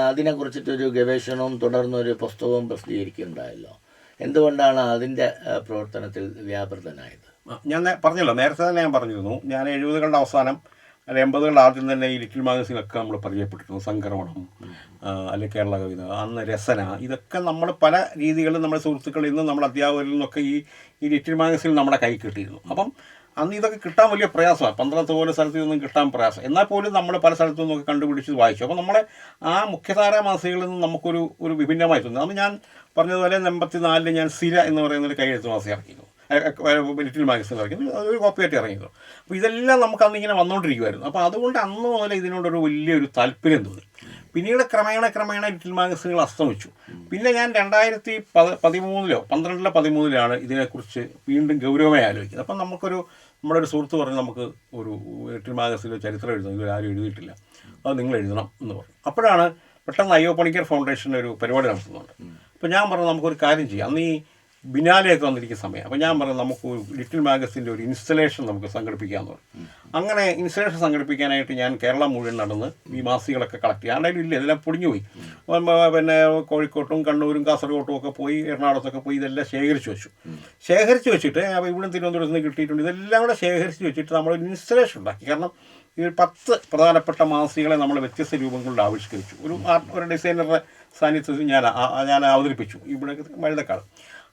അതിനെക്കുറിച്ചിട്ടൊരു ഗവേഷണവും തുടർന്നൊരു പുസ്തകവും പ്രസിദ്ധീകരിക്കുകയുണ്ടായല്ലോ. എന്തുകൊണ്ടാണ് അതിന്റെ പ്രവർത്തനത്തിൽ വ്യാപൃതനായത്? ഞാൻ പറഞ്ഞല്ലോ നേരത്തെ തന്നെ ഞാൻ പറഞ്ഞിരുന്നു. ഞാൻ എഴുപതുകളുടെ അവസാനം അല്ലെ എൺപതുകളുടെ ആദ്യം തന്നെ ഈ ലിറ്റിൽ മാഗസിനൊക്കെ നമ്മൾ പരിചയപ്പെട്ടിരുന്നു. സംക്രമണം അല്ലെ അല്ലെങ്കിൽ കേരള കവിത അന്ന് രസന ഇതൊക്കെ നമ്മൾ പല രീതികളിലും നമ്മുടെ സുഹൃത്തുക്കളിൽ നിന്നും നമ്മുടെ അധ്യാപകരിൽ നിന്നൊക്കെ ഈ ഈ ലിറ്റിൽ മാഗസിൻ നമ്മുടെ കൈ കിട്ടിയിരുന്നു. അപ്പം അന്ന് ഇതൊക്കെ കിട്ടാൻ വലിയ പ്രയാസമാണ് പന്ത്രണ്ട് പോലെ സ്ഥലത്ത് നിന്നും കിട്ടാൻ പ്രയാസം. എന്നാൽ പോലും നമ്മൾ പല സ്ഥലത്തു നിന്നൊക്കെ കണ്ടുപിടിച്ച് വായിച്ചു. അപ്പോൾ നമ്മളെ ആ മുഖ്യധാരാ മാസികളിൽ നിന്ന് നമുക്കൊരു ഒരു വിഭിന്നമായി തോന്നി. അന്ന് ഞാൻ പറഞ്ഞതുപോലെ എൺപത്തി നാലിൽ ഞാൻ സിര എന്ന് പറയുന്ന ഒരു കൈയെഴുത്ത് മാസിക ഇറക്കിയിരുന്നു. ലിറ്റിൽ മാഗസിൻ ഇറക്കി അതൊരു കോപ്പിയായിട്ട് ഇറങ്ങിയിരുന്നു. അപ്പോൾ ഇതെല്ലാം നമുക്ക് അന്ന് ഇങ്ങനെ വന്നുകൊണ്ടിരിക്കുമായിരുന്നു അപ്പോൾ അതുകൊണ്ട് അന്ന് മുതൽ ഇതിനോടൊരു വലിയൊരു താല്പര്യം തോന്നി. പിന്നീട് ക്രമേണ ക്രമേണ ലിറ്റിൽ മാഗസിനുകൾ അസ്തമിച്ചു. പിന്നെ ഞാൻ രണ്ടായിരത്തി പത പതിമൂന്നിലോ പന്ത്രണ്ടിലോ പതിമൂന്നിലാണ് ഇതിനെക്കുറിച്ച് വീണ്ടും ഗൗരവമായി ആലോചിക്കുന്നത്. അപ്പം നമുക്കൊരു നമ്മുടെ ഒരു സുഹൃത്ത് പറഞ്ഞു നമുക്ക് ഒരു എട്ടിൽ മാഗസിനിൽ ചരിത്രം എഴുതണം ഇവർ ആരും എഴുതിയിട്ടില്ല. അത് നിങ്ങൾ എഴുതണം എന്ന് പറഞ്ഞു. അപ്പോഴാണ് പെട്ടെന്ന് അയ്യോ പണിക്കർ ഫൗണ്ടേഷന്റെ ഒരു പരിപാടി നടത്തുന്നുണ്ട്. അപ്പോൾ ഞാൻ പറഞ്ഞു നമുക്കൊരു കാര്യം ചെയ്യാം. അന്ന് ഈ ബിനാലെയൊക്കെ വന്നിരിക്കുന്ന സമയം. അപ്പോൾ ഞാൻ പറഞ്ഞു നമുക്ക് ലിറ്റിൽ മാഗസിന്റെ ഒരു ഇൻസ്റ്റലേഷൻ നമുക്ക് സംഘടിപ്പിക്കാമെന്ന് പറഞ്ഞു. അങ്ങനെ ഇൻസ്റ്റലേഷൻ സംഘടിപ്പിക്കാനായിട്ട് ഞാൻ കേരളം മുഴുവൻ നടന്ന് ഈ മാസികളൊക്കെ കളക്ട് ചെയ്യാൻ ആണെങ്കിലും ഇല്ല ഇതെല്ലാം പൊടിഞ്ഞു പോയി. പിന്നെ കോഴിക്കോട്ടും കണ്ണൂരും കാസർഗോട്ടും ഒക്കെ പോയി എറണാകുളത്തൊക്കെ പോയി ഇതെല്ലാം ശേഖരിച്ച് വെച്ചു. ശേഖരിച്ച് വെച്ചിട്ട് ഇവിടെ തിരുവനന്തപുരത്ത് നിന്ന് കിട്ടിയിട്ടുണ്ട്. ഇതെല്ലാം കൂടെ ശേഖരിച്ച് വെച്ചിട്ട് നമ്മൾ ഇൻസ്റ്റലേഷൻ ഉണ്ടാക്കി. കാരണം ഈ പത്ത് പ്രധാനപ്പെട്ട മാസികളെ നമ്മൾ വ്യത്യസ്ത രൂപങ്ങളിൽ ആവിഷ്കരിച്ചു. ഒരു ആർട്ട് ഒരു ഡിസൈനറുടെ സാന്നിധ്യത്തിൽ ഞാൻ ഞാൻ അവതരിപ്പിച്ചു. ഇവിടെ വഴുതക്കാട്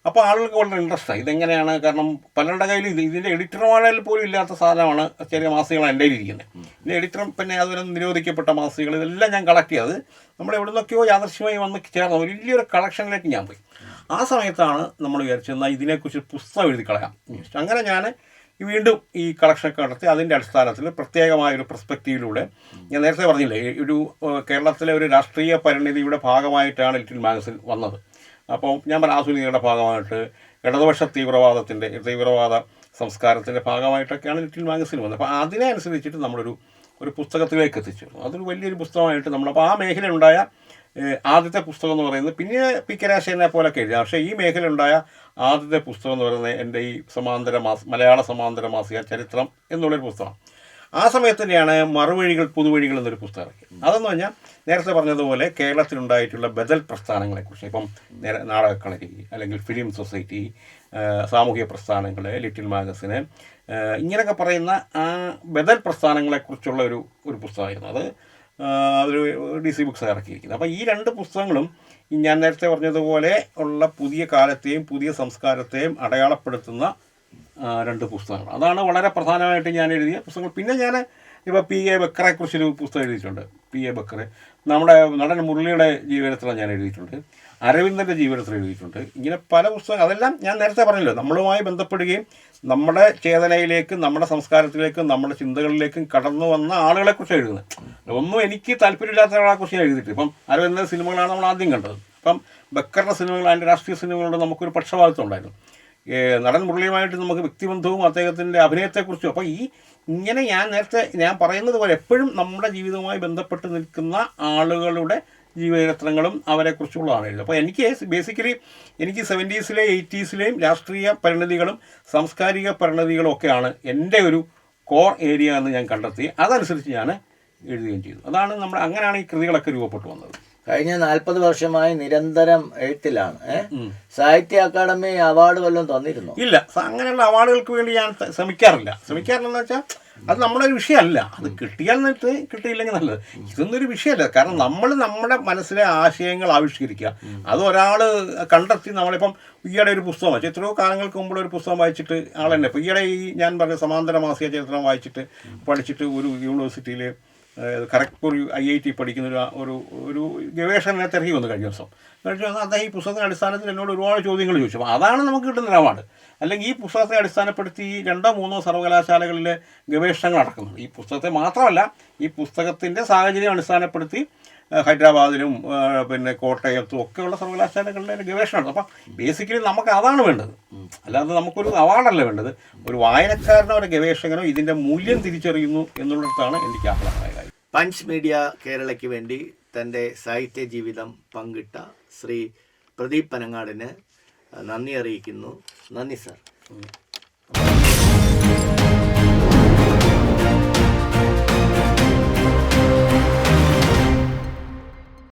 അപ്പോൾ ആളുകൾക്ക് വളരെ ഇൻട്രസ്റ്റ് ആയി ഇതെങ്ങനെയാണ്? കാരണം പലരുടെ കയ്യിൽ ഇത് ഇതിന്റെ എഡിറ്റർമാരിൽ പോലും ഇല്ലാത്ത സാധനമാണ് ചെറിയ മാസികളാണ് എന്റെ കയ്യിലിരിക്കുന്നത് ഇതിന്റെ എഡിറ്റർ പിന്നെ അതുപോലെ നിരോധിക്കപ്പെട്ട മാസികൾ ഇതെല്ലാം ഞാൻ കളക്ട് ചെയ്തത് നമ്മൾ എവിടെ നിന്നൊക്കെയോ യാദർശ്യമായി വന്ന് ചേർന്ന വലിയൊരു കളക്ഷനിലേക്ക് ഞാൻ പോയി. ആ സമയത്താണ് നമ്മൾ വിചാരിച്ചത് എന്നാൽ ഇതിനെക്കുറിച്ച് പുസ്തകം എഴുതി കളയാം. അങ്ങനെ ഞാൻ വീണ്ടും ഈ കളക്ഷനൊക്കെ നടത്തി അതിന്റെ അടിസ്ഥാനത്തിൽ പ്രത്യേകമായ ഒരു പെർസ്പെക്റ്റീവിലൂടെ ഞാൻ നേരത്തെ പറഞ്ഞില്ലേ ഒരു കേരളത്തിലെ ഒരു രാഷ്ട്രീയ പരിണിതിയുടെ ഭാഗമായിട്ടാണ് ലിറ്റിൽ മാഗസിൻ വന്നത്. അപ്പോൾ ഞാൻ പറഞ്ഞ ആധുനികയുടെ ഭാഗമായിട്ട് ഇടതുപക്ഷ തീവ്രവാദത്തിന്റെ തീവ്രവാദ സംസ്കാരത്തിന്റെ ഭാഗമായിട്ടൊക്കെയാണ് ലിറ്റിൽ മാഗസിൻ വന്നത്. അപ്പോൾ അതിനെ അനുസരിച്ചിട്ട് നമ്മളൊരു ഒരു പുസ്തകത്തിലേക്ക് എത്തിച്ചു അതൊരു വലിയൊരു പുസ്തകമായിട്ട് നമ്മൾ അപ്പോൾ ആ മേഖലയുണ്ടായ ഏഹ്, ആദ്യത്തെ പുസ്തകം എന്ന് പറയുന്നത് പിന്നെ പി കെ രാശേനെ പോലൊക്കെ എഴുതി പക്ഷേ ഈ മേഖലയുണ്ടായ ആദ്യത്തെ പുസ്തകം എന്ന് പറയുന്നത് എന്റെ ഈ സമാന്തര മാസ മലയാള സമാന്തര മാസിക ചരിത്രം എന്നുള്ളൊരു പുസ്തകം ആ സമയത്ത് തന്നെയാണ് മറുവഴികൾ പുതുവഴികൾ എന്നൊരു പുസ്തകം ഇറക്കി. അതെന്ന് പറഞ്ഞാൽ നേരത്തെ പറഞ്ഞതുപോലെ കേരളത്തിലുണ്ടായിട്ടുള്ള ബദൽ പ്രസ്ഥാനങ്ങളെക്കുറിച്ച്. ഇപ്പം നേരെ നാടകക്കളരി അല്ലെങ്കിൽ ഫിലിം സൊസൈറ്റി സാമൂഹിക പ്രസ്ഥാനങ്ങൾ ലിറ്റിൽ മാഗസിന് ഇങ്ങനെയൊക്കെ പറയുന്ന ആ ബദൽ പ്രസ്ഥാനങ്ങളെക്കുറിച്ചുള്ള ഒരു ഒരു പുസ്തകമായിരുന്നു. അത് ഒരു ഡി സി ബുക്സ് ഇറക്കിയിരിക്കുന്നത് അപ്പോൾ ഈ രണ്ട് പുസ്തകങ്ങളും ഞാൻ നേരത്തെ പറഞ്ഞതുപോലെ ഉള്ള പുതിയ കാലത്തെയും പുതിയ സംസ്കാരത്തെയും അടയാളപ്പെടുത്തുന്ന രണ്ട് പുസ്തകങ്ങൾ. അതാണ് വളരെ പ്രധാനമായിട്ട് ഞാൻ എഴുതിയ പുസ്തകങ്ങൾ. പിന്നെ ഞാൻ ഇപ്പോൾ പി എ ബക്കറെ കുറിച്ചൊരു പുസ്തകം എഴുതിയിട്ടുണ്ട്. പി എ ബക്കറെ. നമ്മുടെ നടൻ മുരളിയുടെ ജീവചരിത്രം ഞാൻ എഴുതിയിട്ടുണ്ട്. അരവിന്ദന്റെ ജീവിതത്തിൽ എഴുതിയിട്ടുണ്ട്. ഇങ്ങനെ പല പുസ്തകങ്ങൾ. അതെല്ലാം ഞാൻ നേരത്തെ പറഞ്ഞല്ലോ. നമ്മളുമായി ബന്ധപ്പെടുകയും നമ്മുടെ ചേതനയിലേക്കും നമ്മുടെ സംസ്കാരത്തിലേക്കും നമ്മുടെ ചിന്തകളിലേക്കും കടന്നു വന്ന ആളുകളെക്കുറിച്ച് എഴുതുന്നത്. ഒന്നും എനിക്ക് താല്പര്യമില്ലാത്ത ആളെക്കുറിച്ച് ഞാൻ എഴുതിയിട്ട് ഇപ്പം അരവിന്ദന്റെ സിനിമകളാണ് നമ്മൾ ആദ്യം കണ്ടത്. ഇപ്പം ബക്കറിന്റെ സിനിമകൾ അതിന്റെ രാഷ്ട്രീയ സിനിമകളോട് നമുക്കൊരു പക്ഷപാതിത്വം ഉണ്ടായിരുന്നു നടൻ മുരളിയുമായിട്ട് നമുക്ക് വ്യക്തിബന്ധവും അദ്ദേഹത്തിന്റെ അഭിനയത്തെക്കുറിച്ചും. അപ്പോൾ ഈ ഇങ്ങനെ ഞാൻ നേരത്തെ ഞാൻ പറയുന്നത് പോലെ എപ്പോഴും നമ്മുടെ ജീവിതവുമായി ബന്ധപ്പെട്ട് നിൽക്കുന്ന ആളുകളുടെ ജീവചരിത്രങ്ങളും അവരെക്കുറിച്ചുള്ളതാണ് എഴുതുന്നത് അപ്പോൾ എനിക്ക് ബേസിക്കലി എനിക്ക് സെവന്റീസിലെ എയ്റ്റീസിലെയും രാഷ്ട്രീയ പരിണതികളും സാംസ്കാരിക പരിണതികളും ഒക്കെയാണ് എന്റെ ഒരു കോർ ഏരിയ എന്ന് ഞാൻ കണ്ടെത്തി. അതനുസരിച്ച് ഞാൻ എഴുതുകയും ചെയ്തു. അതാണ് നമ്മൾ അങ്ങനെയാണ് ഈ കൃതികളൊക്കെ രൂപപ്പെട്ടു വന്നത്. കഴിഞ്ഞ നാൽപ്പത് വർഷമായി നിരന്തരം എഴുത്തിലാണ്? സാഹിത്യ അക്കാദമി അവാർഡ് വല്ലതും തന്നിരുന്നു? ഇല്ല. അങ്ങനെയുള്ള അവാർഡുകൾക്ക് വേണ്ടി ഞാൻ ശ്രമിക്കാറില്ല. ശ്രമിക്കാറില്ലെന്ന് വെച്ചാൽ അത് നമ്മുടെ ഒരു വിഷയമല്ല. അത് കിട്ടിയാൽ എന്നിട്ട് കിട്ടിയില്ലെങ്കിൽ നല്ലത്. ഇതൊന്നും ഒരു വിഷയമല്ല. കാരണം നമ്മൾ നമ്മുടെ മനസ്സിലെ ആശയങ്ങൾ ആവിഷ്കരിക്കുക. അത് ഒരാൾ കണ്ടെത്തി നമ്മളിപ്പം ഈയിടെ ഒരു പുസ്തകം വായിച്ചു എത്രയോ കാലങ്ങൾക്ക് മുമ്പ് ഒരു പുസ്തകം വായിച്ചിട്ട് ആൾ തന്നെ ഇപ്പോൾ ഈയിടെ ഈ ഞാൻ പറഞ്ഞ സമാന്തര മാസിക ചരിത്രം വായിച്ചിട്ട് പഠിച്ചിട്ട് ഒരു യൂണിവേഴ്സിറ്റിയിൽ ഖരഗ്പൂർ ഐ ഐ ടി പഠിക്കുന്ന ഒരു ഒരു ഒരു ഗവേഷകനെ തിരക്കി വന്നു കഴിഞ്ഞ ദിവസം. കഴിഞ്ഞ ദിവസം അദ്ദേഹം ഈ പുസ്തകത്തിന്റെ അടിസ്ഥാനത്തിൽ എന്നോട് ഒരുപാട് ചോദ്യങ്ങൾ ചോദിച്ചു. അപ്പോൾ അതാണ് നമുക്ക് കിട്ടുന്ന ഒരു അവാർഡ് അല്ലെങ്കിൽ ഈ പുസ്തകത്തെ അടിസ്ഥാനപ്പെടുത്തി രണ്ടോ മൂന്നോ സർവകലാശാലകളിലെ ഗവേഷണങ്ങൾ നടക്കുന്നുണ്ട്. ഈ പുസ്തകത്തെ മാത്രമല്ല ഈ പുസ്തകത്തിന്റെ സാഹചര്യം അടിസ്ഥാനപ്പെടുത്തി ഹൈദരാബാദിലും പിന്നെ കോട്ടയത്തും ഒക്കെയുള്ള സർവകലാശാലകളിലെ ഗവേഷണം അപ്പം ബേസിക്കലി നമുക്ക് അതാണ് വേണ്ടത്. അല്ലാതെ നമുക്കൊരു അവാർഡല്ല വേണ്ടത്. ഒരു വായനക്കാരനോ ഒരു ഗവേഷകനോ ഇതിന്റെ മൂല്യം തിരിച്ചറിയുന്നു എന്നുള്ളിടത്താണ് എനിക്ക് അഭിപ്രായ കാര്യം പഞ്ച് മീഡിയ കേരളയ്ക്ക് വേണ്ടി തന്റെ സാഹിത്യ ജീവിതം പങ്കിട്ട ശ്രീ പ്രദീപ് പനങ്ങാടിന് നന്ദി അറിയിക്കുന്നു. നന്ദി സർ.